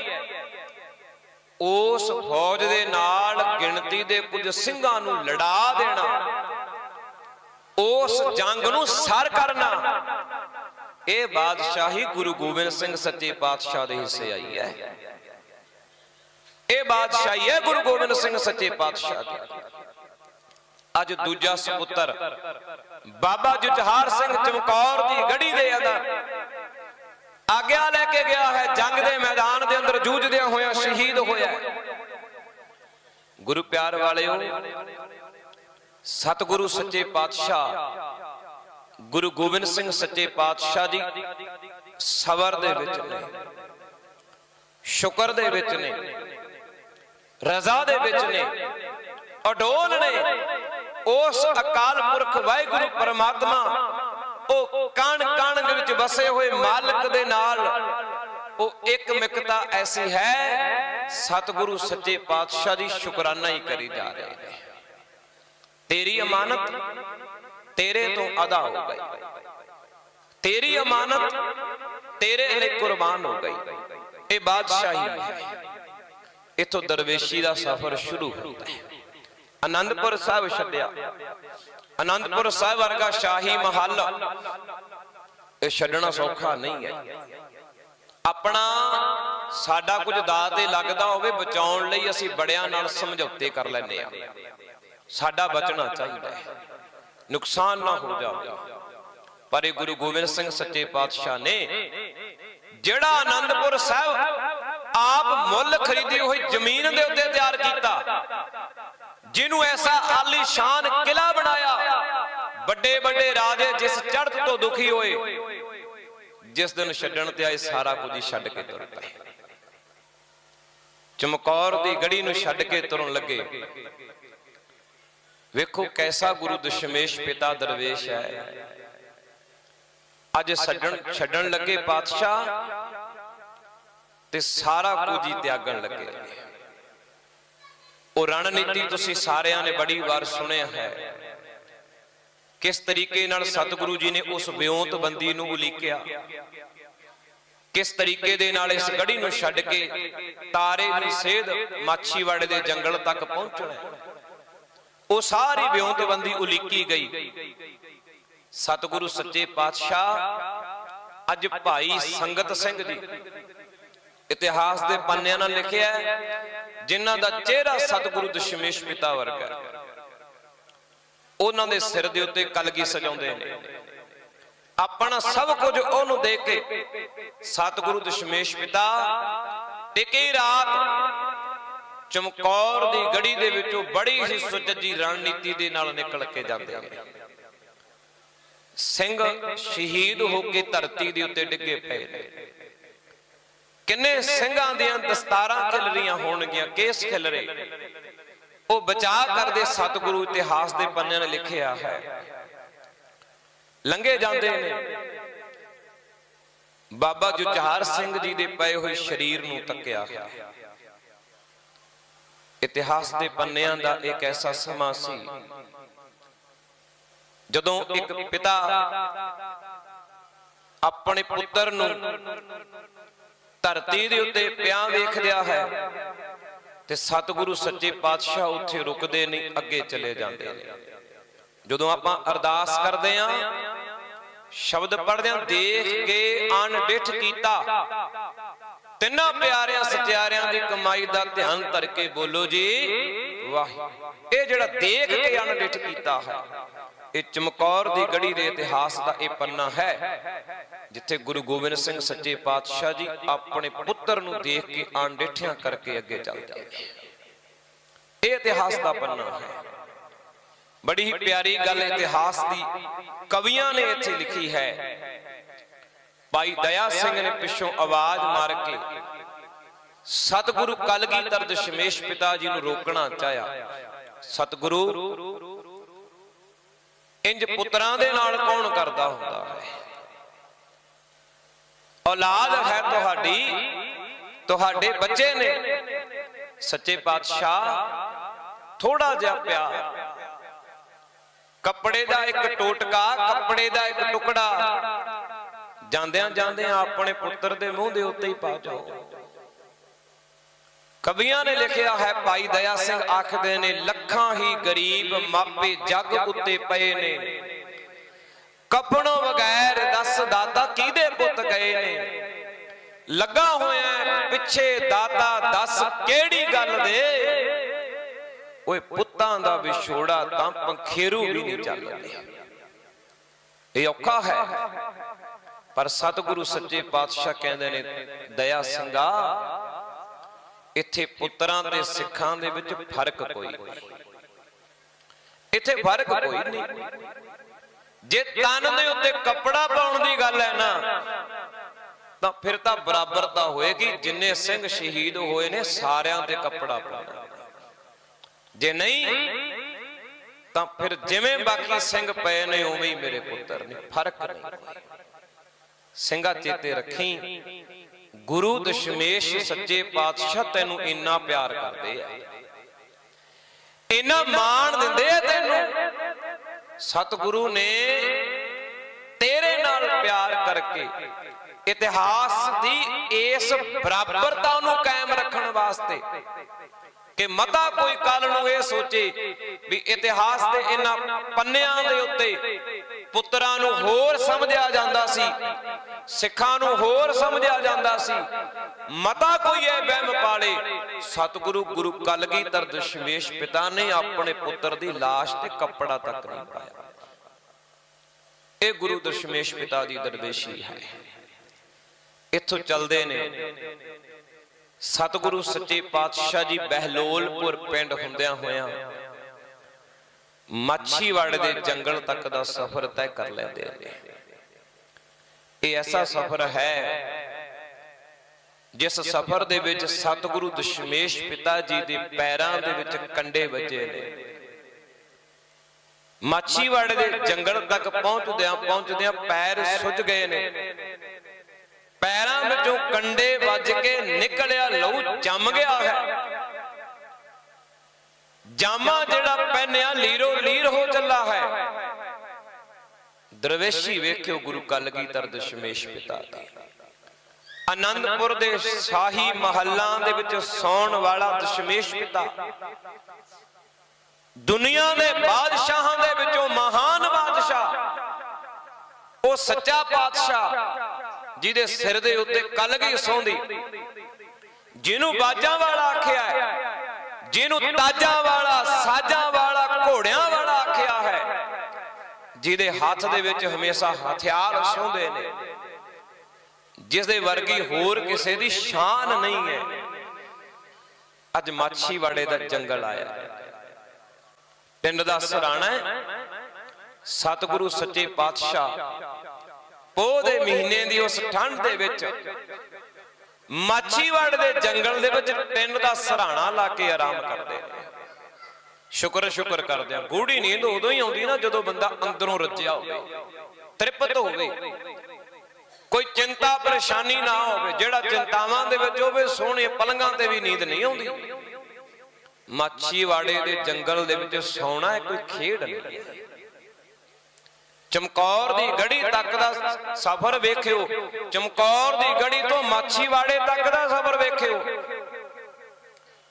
ਉਸ ਫੌਜ ਦੇ ਨਾਲ ਗਿਣਤੀ ਦੇ ਕੁਝ ਸਿੰਘਾਂ ਨੂੰ ਲੜਾ ਦੇਣਾ। ਉਸ ਜੰਗ ਨੂੰ ਸਰ ਕਰਨਾ। ਇਹ ਬਾਦਸ਼ਾਹੀ ਗੁਰੂ ਗੋਬਿੰਦ ਸਿੰਘ ਸੱਚੇ ਪਾਤਸ਼ਾਹ ਦੇ ਹਿੱਸੇ ਆਈ ਹੈ। ਇਹ ਬਾਦਸ਼ਾਹੀ ਹੈ ਗੁਰੂ ਗੋਬਿੰਦ ਸਿੰਘ ਸੱਚੇ ਪਾਤਸ਼ਾਹ ਦੀ। ਅੱਜ ਦੂਜਾ ਸੁਪੁੱਤਰ, ਬਾਬਾ ਜੁਝਾਰ ਸਿੰਘ ਚਮਕੌਰ ਦੀ ਗੜੀ ਦੇ ਅੰਦਰ ਆਗਿਆ ਲੈ ਕੇ ਗਿਆ ਹੈ, ਜੰਗ ਦੇ ਮੈਦਾਨ ਦੇ ਅੰਦਰ ਜੂਝਦਿਆਂ ਹੋਇਆ ਸ਼ਹੀਦ ਹੋਇਆ ਗੁਰੂ ਪਿਆਰ ਵਾਲਿਓ, ਸਤਿਗੁਰੂ ਸੱਚੇ ਪਾਤਸ਼ਾਹ, ਗੁਰੂ ਗੋਬਿੰਦ ਸਿੰਘ ਸੱਚੇ ਪਾਤਸ਼ਾਹ ਜੀ ਸਬਰ ਦੇ ਵਿੱਚ ਨੇ, ਸ਼ੁਕਰ ਦੇ ਵਿੱਚ ਨੇ, ਰਜ਼ਾ ਦੇ ਵਿੱਚ ਨੇ, ਅਡੋਲ ਨੇ, ਉਸ ਅਕਾਲ ਪੁਰਖ ਵਾਹਿਗੁਰੂ ਪਰਮਾਤਮਾ ਉਹ ਕਣ ਕਣ ਦੇ ਵਿੱਚ ਵਸੇ ਹੋਏ ਮਾਲਕ ਦੇ ਨਾਲ। ਉਹ ਇੱਕ ਮਿਕਤਾ ਐਸੀ ਹੈ, ਸਤਿਗੁਰੂ ਸੱਚੇ ਪਾਤਸ਼ਾਹ ਦੀ ਸ਼ੁਕਰਾਨਾ ਹੀ ਕਰੀ ਜਾ ਰਹੇ ਨੇ। ਤੇਰੀ ਅਮਾਨਤ ਤੇਰੇ ਤੋਂ ਅਦਾ ਹੋ ਗਈ। ਤੇਰੀ ਅਮਾਨਤ ਤੇਰੇ ਲਈ ਕੁਰਬਾਨ ਹੋ ਗਈ। ਇਹ ਬਾਦਸ਼ਾਹੀ ਹੈ। ਇਥੋਂ ਦਰਵੇਸ਼ੀ ਦਾ ਸਫ਼ਰ ਸ਼ੁਰੂ ਹੁੰਦਾ ਹੈ। ਆਨੰਦਪੁਰ ਸਾਹਿਬ ਛੱਡਿਆ। ਆਨੰਦਪੁਰ ਸਾਹਿਬ ਵਰਗਾ ਸ਼ਾਹੀ ਮਹੱਲ ਇਹ ਛੱਡਣਾ ਸੌਖਾ ਨਹੀਂ ਹੈ। ਆਪਣਾ ਸਾਡਾ ਕੁਝ ਦਾ ਤੇ ਲੱਗਦਾ ਹੋਵੇ, ਬਚਾਉਣ ਲਈ ਅਸੀਂ ਬੜਿਆਂ ਨਾਲ ਸਮਝੌਤੇ ਕਰ ਲੈਂਦੇ ਆ ਸਾਡਾ ਬਚਣਾ ਚਾਹੀਦਾ ਹੈ। ਨੁਕਸਾਨ ਨਾ ਹੋ ਜਾਵੇ। ਪਰ ਇਹ ਗੁਰੂ ਗੋਬਿੰਦ ਸਿੰਘ ਸੱਚੇ ਪਾਤਸ਼ਾਹ ਨੇ ਜਿਹੜਾ ਆਨੰਦਪੁਰ ਸਾਹਿਬ ਆਪ ਮੁੱਲ ਖਰੀਦੀ ਹੋਈ ਜ਼ਮੀਨ ਦੇ ਉੱਤੇ ਤਿਆਰ ਕੀਤਾ ਜਿਹਨੂੰ ਐਸਾ ਆਲੀਸ਼ਾਨ ਕਿਲਾ ਬਣਾਇਆ, ਵੱਡੇ ਵੱਡੇ ਰਾਜੇ ਜਿਸ ਚੜ੍ਹਤ ਤੋਂ ਦੁਖੀ ਹੋਏ, ਜਿਸ ਦਿਨ ਛੱਡਣ ਤੇ ਆਏ ਸਾਰਾ ਕੁਝ ਹੀ ਛੱਡ ਕੇ ਤੁਰ ਪਏ। ਚਮਕੌਰ ਦੀ ਗੜੀ ਨੂੰ ਛੱਡ ਕੇ ਤੁਰਨ ਲੱਗੇ। ਵੇਖੋ ਕੈਸਾ ਗੁਰੂ ਦਸ਼ਮੇਸ਼ ਪਿਤਾ ਦਰਵੇਸ਼ ਹੈ। ਅੱਜ ਛੱਡਣ ਛੱਡਣ ਲੱਗੇ ਪਾਤਸ਼ਾਹ ਤੇ ਸਾਰਾ ਕੁਝ ਹੀ ਤਿਆਗਣ ਲੱਗੇ। ਉਹ ਰਣਨੀਤੀ ਤੁਸੀਂ ਸਾਰਿਆਂ ਨੇ ਬੜੀ ਵਾਰ ਸੁਣਿਆ ਹੈ। ਕਿਸ ਤਰੀਕੇ ਨਾਲ ਸਤਿਗੁਰੂ ਜੀ ਨੇ ਉਸ ਬਿਉਂਤਬੰਦੀ ਨੂੰ ਉਲੀਕਿਆ? ਕਿਸ ਤਰੀਕੇ ਦੇ ਨਾਲ ਇਸ ਗੜੀ ਨੂੰ ਛੱਡ ਕੇ ਤਾਰੇ ਦੀ ਸੇਧ ਮਾਛੀਵਾੜੇ ਦੇ ਜੰਗਲ ਤੱਕ ਪਹੁੰਚਣਾ ਉਹ ਸਾਰੀ ਬਿਉਂਤਬੰਦੀ ਉਲੀਕੀ ਗਈ। ਸਤਿਗੁਰੂ ਸੱਚੇ ਪਾਤਸ਼ਾਹ, ਅੱਜ ਭਾਈ ਸੰਗਤ ਸਿੰਘ ਜੀ ਇਤਿਹਾਸ ਦੇ ਪੰਨਿਆਂ ਨਾਲ ਲਿਖਿਆ ਹੈ ਜਿਨ੍ਹਾਂ ਦਾ ਚਿਹਰਾ ਸਤਿਗੁਰੂ ਦਸ਼ਮੇਸ਼ ਪਿਤਾ ਵਰਗਾ ਉਹਨਾਂ ਦੇ ਸਿਰ ਦੇ ਉੱਤੇ ਕਲਗੀ ਸਜਾਉਂਦੇ ਨੇ। ਆਪਣਾ ਸਭ ਕੁਝ ਉਹਨੂੰ ਦੇ ਕੇ ਸਤਿਗੁਰੂ ਦਸ਼ਮੇਸ਼ ਪਿਤਾ, ਟਿਕੀ ਰਾਤ ਚਮਕੌਰ ਦੀ ਗੜੀ ਦੇ ਵਿੱਚੋਂ ਬੜੀ ਹੀ ਸੁਚੱਜੀ ਰਣਨੀਤੀ ਦੇ ਨਾਲ ਨਿਕਲ ਕੇ ਜਾਂਦੇ ਨੇ। ਸਿੰਘ ਸ਼ਹੀਦ ਹੋ ਕੇ ਧਰਤੀ ਦੇ ਉੱਤੇ ਡਿੱਗੇ ਪਏ ਨੇ। ਕਿੰਨੇ ਸਿੰਘਾਂ ਦੀਆਂ ਦਸਤਾਰਾਂ ਖਿਲ ਰਹੀਆਂ ਹੋਣਗੀਆਂ, ਕੇਸ ਖਿਲ ਰਹੇ। ਉਹ ਬਚਾ ਕਰਦੇ ਸਤਿਗੁਰੂ ਇਤਿਹਾਸ ਦੇ ਪੰਨਿਆਂ ਨੇ ਲਿਖਿਆ ਹੈ। ਲੰਘੇ ਜਾਂਦੇ ਨੇ। ਬਾਬਾ ਜੁਝਾਰ ਸਿੰਘ ਜੀ ਦੇ ਪਏ ਹੋਏ ਸਰੀਰ ਨੂੰ ਤੱਕਿਆ ਇਤਿਹਾਸ ਦੇ ਪੰਨਿਆਂ ਦਾ ਇੱਕ ਐਸਾ ਸਮਾਂ ਸੀ, ਜਦੋਂ ਇੱਕ ਪਿਤਾ ਆਪਣੇ ਪੁੱਤਰ ਨੂੰ ਧਰਤੀ ਦੇ ਉੱਤੇ ਪਿਆ ਵੇਖ ਹੈ ਤੇ ਸਤਿਗੁਰੂ ਸੱਚੇ ਪਾਤਸ਼ਾਹ ਉੱਥੇ ਰੁਕਦੇ ਨਹੀਂ, ਅੱਗੇ ਚਲੇ ਜਾਂਦੇ ਨੇ। ਜਦੋਂ ਆਪਾਂ ਅਰਦਾਸ ਕਰਦੇ ਆਂ ਸ਼ਬਦ ਪੜ੍ਹਦੇ ਆਂ ਦੇਖ ਕੇ ਅਣਡਿਠ ਕੀਤਾ। ਤਿੰਨਾਂ ਪਿਆਰਿਆਂ ਸਚਿਆਰਿਆਂ ਦੀ ਕਮਾਈ ਦਾ ਧਿਆਨ ਧਰ ਕੇ ਬੋਲੋ ਜੀ, ਵਾਹ। ਇਹ ਜਿਹੜਾ ਦੇਖ ਕੇ ਅਣਡਿਠ ਕੀਤਾ ਹੈ, ਇਹ ਚਮਕੌਰ ਦੀ ਗੜੀ ਦੇ ਇਤਿਹਾਸ ਦਾ ਇਹ ਪੰਨਾ ਹੈ। ਜਿੱਥੇ ਗੁਰੂ ਗੋਬਿੰਦ ਸਿੰਘ ਸੱਚੇ ਪਾਤਸ਼ਾਹ ਜੀ ਆਪਣੇ ਪੁੱਤਰ ਨੂੰ ਦੇਖ ਕੇ ਅਣਡਿਠਿਆਂ ਕਰਕੇ ਅੱਗੇ ਚੱਲ ਜਾਂਦੇ ਇਹ ਇਤਿਹਾਸ ਦਾ ਪੰਨਾ ਹੈ। ਬੜੀ ਹੀ ਪਿਆਰੀ ਗੱਲ ਇਤਿਹਾਸ ਦੀ ਕਵੀਆਂ ਨੇ ਇੱਥੇ ਲਿਖੀ ਹੈ। ਭਾਈ ਦਇਆ ਸਿੰਘ ਨੇ ਪਿੱਛੋਂ ਆਵਾਜ਼ ਮਾਰ ਕੇ ਸਤਿਗੁਰੂ ਕਲਗੀਧਰ ਦਸ਼ਮੇਸ਼ ਪਿਤਾ ਜੀ ਨੂੰ ਰੋਕਣਾ ਚਾਹਿਆ। ਸਤਿਗੁਰੂ, ਇੰਜ ਪੁੱਤਰਾਂ ਦੇ ਨਾਲ ਕੌਣ ਕਰਦਾ ਹੁੰਦਾ ਹੈ? ਔਲਾਦ ਹੈ ਤੁਹਾਡੀ, ਤੁਹਾਡੇ ਬੱਚੇ ਨੇ। ਸੱਚੇ ਪਾਤਸ਼ਾਹ ਥੋੜਾ ਜਿਹਾ ਪਿਆਰ। ਕੱਪੜੇ ਦਾ ਇੱਕ ਟੋਟਕਾ, ਕੱਪੜੇ ਦਾ ਇੱਕ ਟੁਕੜਾ। ਜਾਂਦਿਆਂ ਜਾਂਦਿਆਂ ਆਪਣੇ ਪੁੱਤਰ ਦੇ ਮੂੰਹ ਦੇ ਉੱਤੇ ਹੀ ਪਾ ਜਾਓ। ਕਵੀਆਂ ਨੇ ਲਿਖਿਆ ਹੈ, ਭਾਈ ਦਇਆ ਸਿੰਘ ਆਖਦੇ ਨੇ, ਲੱਖਾਂ ਹੀ ਗਰੀਬ ਮਾਪੇ ਜੱਗ ਉੱਤੇ ਪਏ ਨੇ। ਕਪਣੋਂ ਬਗੈਰ ਦੱਸ ਦਾਤਾ ਕਿਹਦੇ ਪੁੱਤ ਗਏ ਨੇ? ਲੱਗਾ ਹੋਇਆ ਪਿੱਛੇ ਦਾਤਾ ਦੱਸ ਕਿਹੜੀ ਗੱਲ ਦੇ? ਓਏ ਪੁੱਤਾਂ ਦਾ ਵਿਛੋੜਾ ਤਾਂ ਪੰਖੇਰੂ ਵੀ ਨਹੀਂ ਚੱਲਦੇ ਇਹ ਔਖਾ ਹੈ। ਪਰ ਸਤਿਗੁਰੂ ਸੱਚੇ ਪਾਤਸ਼ਾਹ ਕਹਿੰਦੇ ਨੇ, ਦਇਆ ਸਿੰਘਾ ਇੱਥੇ ਪੁੱਤਰਾਂ ਤੇ ਸਿੱਖਾਂ ਦੇ ਵਿੱਚ ਫ਼ਰਕ ਕੋਈ ਇੱਥੇ ਫ਼ਰਕ ਕੋਈ ਨਹੀਂ। ਜੇ ਤਨ ਦੇ ਉੱਤੇ ਕੱਪੜਾ ਪਾਉਣ ਦੀ ਗੱਲ ਹੈ ਨਾ, ਤਾਂ ਫਿਰ ਤਾਂ ਬਰਾਬਰਤਾ ਹੋਏਗੀ, ਜਿੰਨੇ ਸਿੰਘ ਸ਼ਹੀਦ ਹੋਏ ਨੇ, ਸਾਰਿਆਂ ਤੇ ਕੱਪੜਾ ਪਾਉਣਾ। ਜੇ ਨਹੀਂ, ਤਾਂ ਫਿਰ ਜਿਵੇਂ ਬਾਕੀ ਸਿੰਘ ਪਏ ਨੇ, ਉਵੇਂ ਹੀ ਮੇਰੇ ਪੁੱਤਰ ਨੇ, ਫ਼ਰਕ ਨਹੀਂ ਸਿੰਘਾ ਚੇਤੇ ਰੱਖੀ, ਗੁਰੂ ਦਸ਼ਮੇਸ਼ ਸੱਚੇ ਪਾਤਸ਼ਾਹ ਤੈਨੂੰ ਇੰਨਾ ਪਿਆਰ ਕਰਦੇ ਆ। ਇੰਨਾ ਮਾਣ ਦਿੰਦੇ ਆ ਤੈਨੂੰ। ਸਤਿਗੁਰੂ ਨੇ ਤੇਰੇ ਨਾਲ ਪਿਆਰ ਕਰਕੇ ਇਤਿਹਾਸ ਦੀ ਇਸ ਬਰਾਬਰਤਾ ਨੂੰ ਕਾਇਮ ਰੱਖਣ ਵਾਸਤੇ ਕਿ ਮਤਾ ਕੋਈ ਕੱਲ ਨੂੰ ਇਹ ਸੋਚੇ ਵੀ ਇਤਿਹਾਸ ਦੇ ਇਹਨਾਂ ਪੰਨਿਆਂ ਦੇ ਉੱਤੇ ਪੁੱਤਰਾਂ ਨੂੰ ਹੋਰ ਸਮਝਿਆ ਜਾਂਦਾ ਸੀ। ਸਿੱਖਾਂ ਨੂੰ ਹੋਰ ਸਮਝਿਆ ਜਾਂਦਾ ਸੀ। ਮਤਾ ਕੋਈ ਇਹ ਵਹਿਮ ਪਾਲੇ। ਸਤਿਗੁਰੂ ਗੁਰੂ ਕਲਗੀਧਰ ਦਸ਼ਮੇਸ਼ ਪਿਤਾ ਨੇ ਆਪਣੇ ਪੁੱਤਰ ਦੀ লাশ ਤੇ ਕੱਪੜਾ ਤੱਕ ਨਹੀਂ ਪਾਇਆ। ਇਹ ਗੁਰੂ ਦਸ਼ਮੇਸ਼ ਪਿਤਾ ਦੀ ਦਰਵੇਸ਼ੀ ਹੈ। ਇੱਥੋਂ ਚੱਲਦੇ ਨੇ। ਸਤਿਗੁਰੂ ਸੱਚੇ ਪਾਤਸ਼ਾਹ ਜੀ ਬਹਿਲੋਲਪੁਰ ਪਿੰਡ ਹੁੰਦਿਆਂ ਹੋਇਆਂ ਮਾਛੀਵਾੜੇ ਦੇ ਜੰਗਲ ਤੱਕ ਦਾ ਸਫ਼ਰ ਤੈਅ ਕਰ ਲੈਂਦੇ ਨੇ ਇਹ ਐਸਾ ਸਫ਼ਰ ਹੈ ਜਿਸ ਸਫ਼ਰ ਦੇ ਵਿੱਚ ਸਤਿਗੁਰੂ ਦਸ਼ਮੇਸ਼ ਪਿਤਾ ਜੀ ਦੇ ਪੈਰਾਂ ਦੇ ਵਿੱਚ ਕੰਡੇ ਵੱਜੇ ਨੇ। ਮਾਛੀਵਾੜੇ ਦੇ ਜੰਗਲ ਤੱਕ ਪਹੁੰਚਦਿਆਂ ਪਹੁੰਚਦਿਆਂ ਪੈਰ ਸੁੱਜ ਗਏ ਨੇ। ਪੈਰਾਂ ਵਿੱਚੋਂ ਕੰਡੇ ਵੱਜ ਕੇ ਨਿਕਲਿਆ, ਲਹੂ ਜੰਮ ਗਿਆ ਹੈ। ਜਾਮਾ ਜਿਹੜਾ ਪਹਿਨਿਆ ਲੀਰੋ, ਲੀਰ ਹੋ ਚੱਲਾ ਹੈ। ਦਰਵੇਸ਼ੀ ਵੇਖਿਓ ਗੁਰੂ ਕਲਗੀਧਰ ਦਸ਼ਮੇਸ਼ ਪਿਤਾ ਦਾ। ਆਨੰਦਪੁਰ ਦੇ ਸ਼ਾਹੀ ਮਹੱਲਾਂ ਦੇ ਵਿੱਚ ਸੌਣ ਵਾਲਾ ਦਸ਼ਮੇਸ਼ ਪਿਤਾ। ਦੁਨੀਆ ਦੇ ਬਾਦਸ਼ਾਹਾਂ ਦੇ ਵਿੱਚੋਂ ਮਹਾਨ ਬਾਦਸ਼ਾਹ। ਉਹ ਸੱਚਾ ਪਾਤਸ਼ਾਹ, ਜਿਹਦੇ ਸਿਰ ਦੇ ਉੱਤੇ ਕਲਗੀ ਸੌਂਦੀ। ਜਿਹਨੂੰ ਬਾਜਾਂ ਵਾਲਾ ਆਖਿਆ ਹੈ ਜਿਹਨੂੰ ਤਾਜਾਂ ਵਾਲਾ, ਸਾਜਾਂ ਵਾਲਾ, ਘੋੜਿਆਂ ਵਾਲਾ ਆਖਿਆ ਹੈ, ਜਿਹਦੇ ਹੱਥ ਦੇ ਵਿੱਚ ਹਮੇਸ਼ਾ ਹਥਿਆਰ ਸੌਂਦੇ ਨੇ ਜਿਸ ਦੇ ਵਰਗੀ ਹੋਰ ਕਿਸੇ ਦੀ ਸ਼ਾਨ ਨਹੀਂ ਹੈ। ਅੱਜ ਮਾਛੀਵਾੜੇ ਦਾ ਜੰਗਲ ਆਇਆ। ਪਿੰਡ ਦਾ ਸਰਾਣਾ ਹੈ, ਸਤਿਗੁਰੂ ਸੱਚੇ ਪਾਤਸ਼ਾਹ, ਪੋਹ ਦੇ ਮਹੀਨੇ ਦੀ ਉਸ ਠੰਡ ਦੇ ਵਿੱਚ ਮਾਛੀਵਾੜ ਦੇ ਜੰਗਲ ਦੇ ਵਿੱਚ ਟਿੰਨ ਦਾ ਸਰਾਣਾ ਲਾ ਕੇ ਆਰਾਮ ਕਰਦੇ ਨੇ ਸ਼ੁਕਰ ਸ਼ੁਕਰ ਕਰਦੇ ਆ। ਗੂੜੀ ਨੀਂਦ ਉਦੋਂ ਹੀ ਆਉਂਦੀ ਨਾ ਜਦੋਂ ਬੰਦਾ ਅੰਦਰੋਂ ਰੱਜਿਆ ਹੋਵੇ। ਤ੍ਰਿਪਤ ਹੋਵੇ। ਕੋਈ ਚਿੰਤਾ ਪਰੇਸ਼ਾਨੀ ਨਾ ਹੋਵੇ। ਜਿਹੜਾ ਚਿੰਤਾਵਾਂ ਦੇ ਵਿੱਚ ਹੋਵੇ ਸੋਹਣੇ ਪਲੰਗਾਂ ਤੇ ਵੀ ਨੀਂਦ ਨਹੀਂ ਆਉਂਦੀ। ਮਾਛੀਵਾੜੇ ਦੇ ਜੰਗਲ ਦੇ ਵਿੱਚ ਸੌਣਾ ਹੈ ਕੋਈ ਖੇਡ ਨਹੀਂ ਚਮਕੌਰ ਦੀ ਗੜੀ ਤੱਕ ਦਾ ਸਫ਼ਰ ਵੇਖਿਓ। ਚਮਕੌਰ ਦੀ ਗੜੀ ਤੋਂ ਮਾਛੀਵਾੜੇ ਤੱਕ ਦਾ ਸਫ਼ਰ ਵੇਖਿਓ।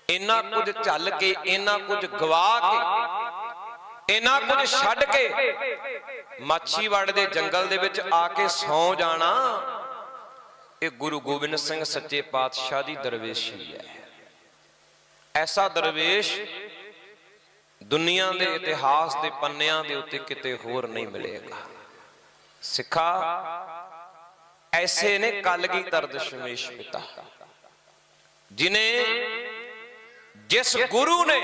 ਇੰਨਾ ਕੁਝ ਚੱਲ ਕੇ, ਇੰਨਾ ਕੁਝ ਗਵਾ ਕੇ, ਇੰਨਾ ਕੁਝ ਛੱਡ ਕੇ ਮਾਛੀਵਾੜੇ ਦੇ ਜੰਗਲ ਦੇ ਵਿੱਚ ਆ ਕੇ ਸੌ ਜਾਣਾ, ਇਹ ਗੁਰੂ ਗੋਬਿੰਦ ਸਿੰਘ ਸੱਚੇ ਪਾਤਸ਼ਾਹ ਦੀ ਦਰਵੇਸ਼ੀ ਹੈ। ਐਸਾ ਦਰਵੇਸ਼ ਦੁਨੀਆ ਦੇ ਇਤਿਹਾਸ ਦੇ ਪੰਨਿਆਂ ਦੇ ਉੱਤੇ ਕਿਤੇ ਹੋਰ ਨਹੀਂ ਮਿਲੇਗਾ। ਸਿੱਖਾ ਐਸੇ ਨੇ ਕਲਗੀਧਰ ਦਸ਼ਮੇਸ਼ ਪਿਤਾ। ਜਿਨੇ ਜਿਸ ਗੁਰੂ ਨੇ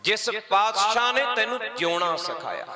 ਜਿਸ ਪਾਤਸ਼ਾਹ ਨੇ ਤੈਨੂੰ ਜਿਉਣਾ ਸਿਖਾਇਆ।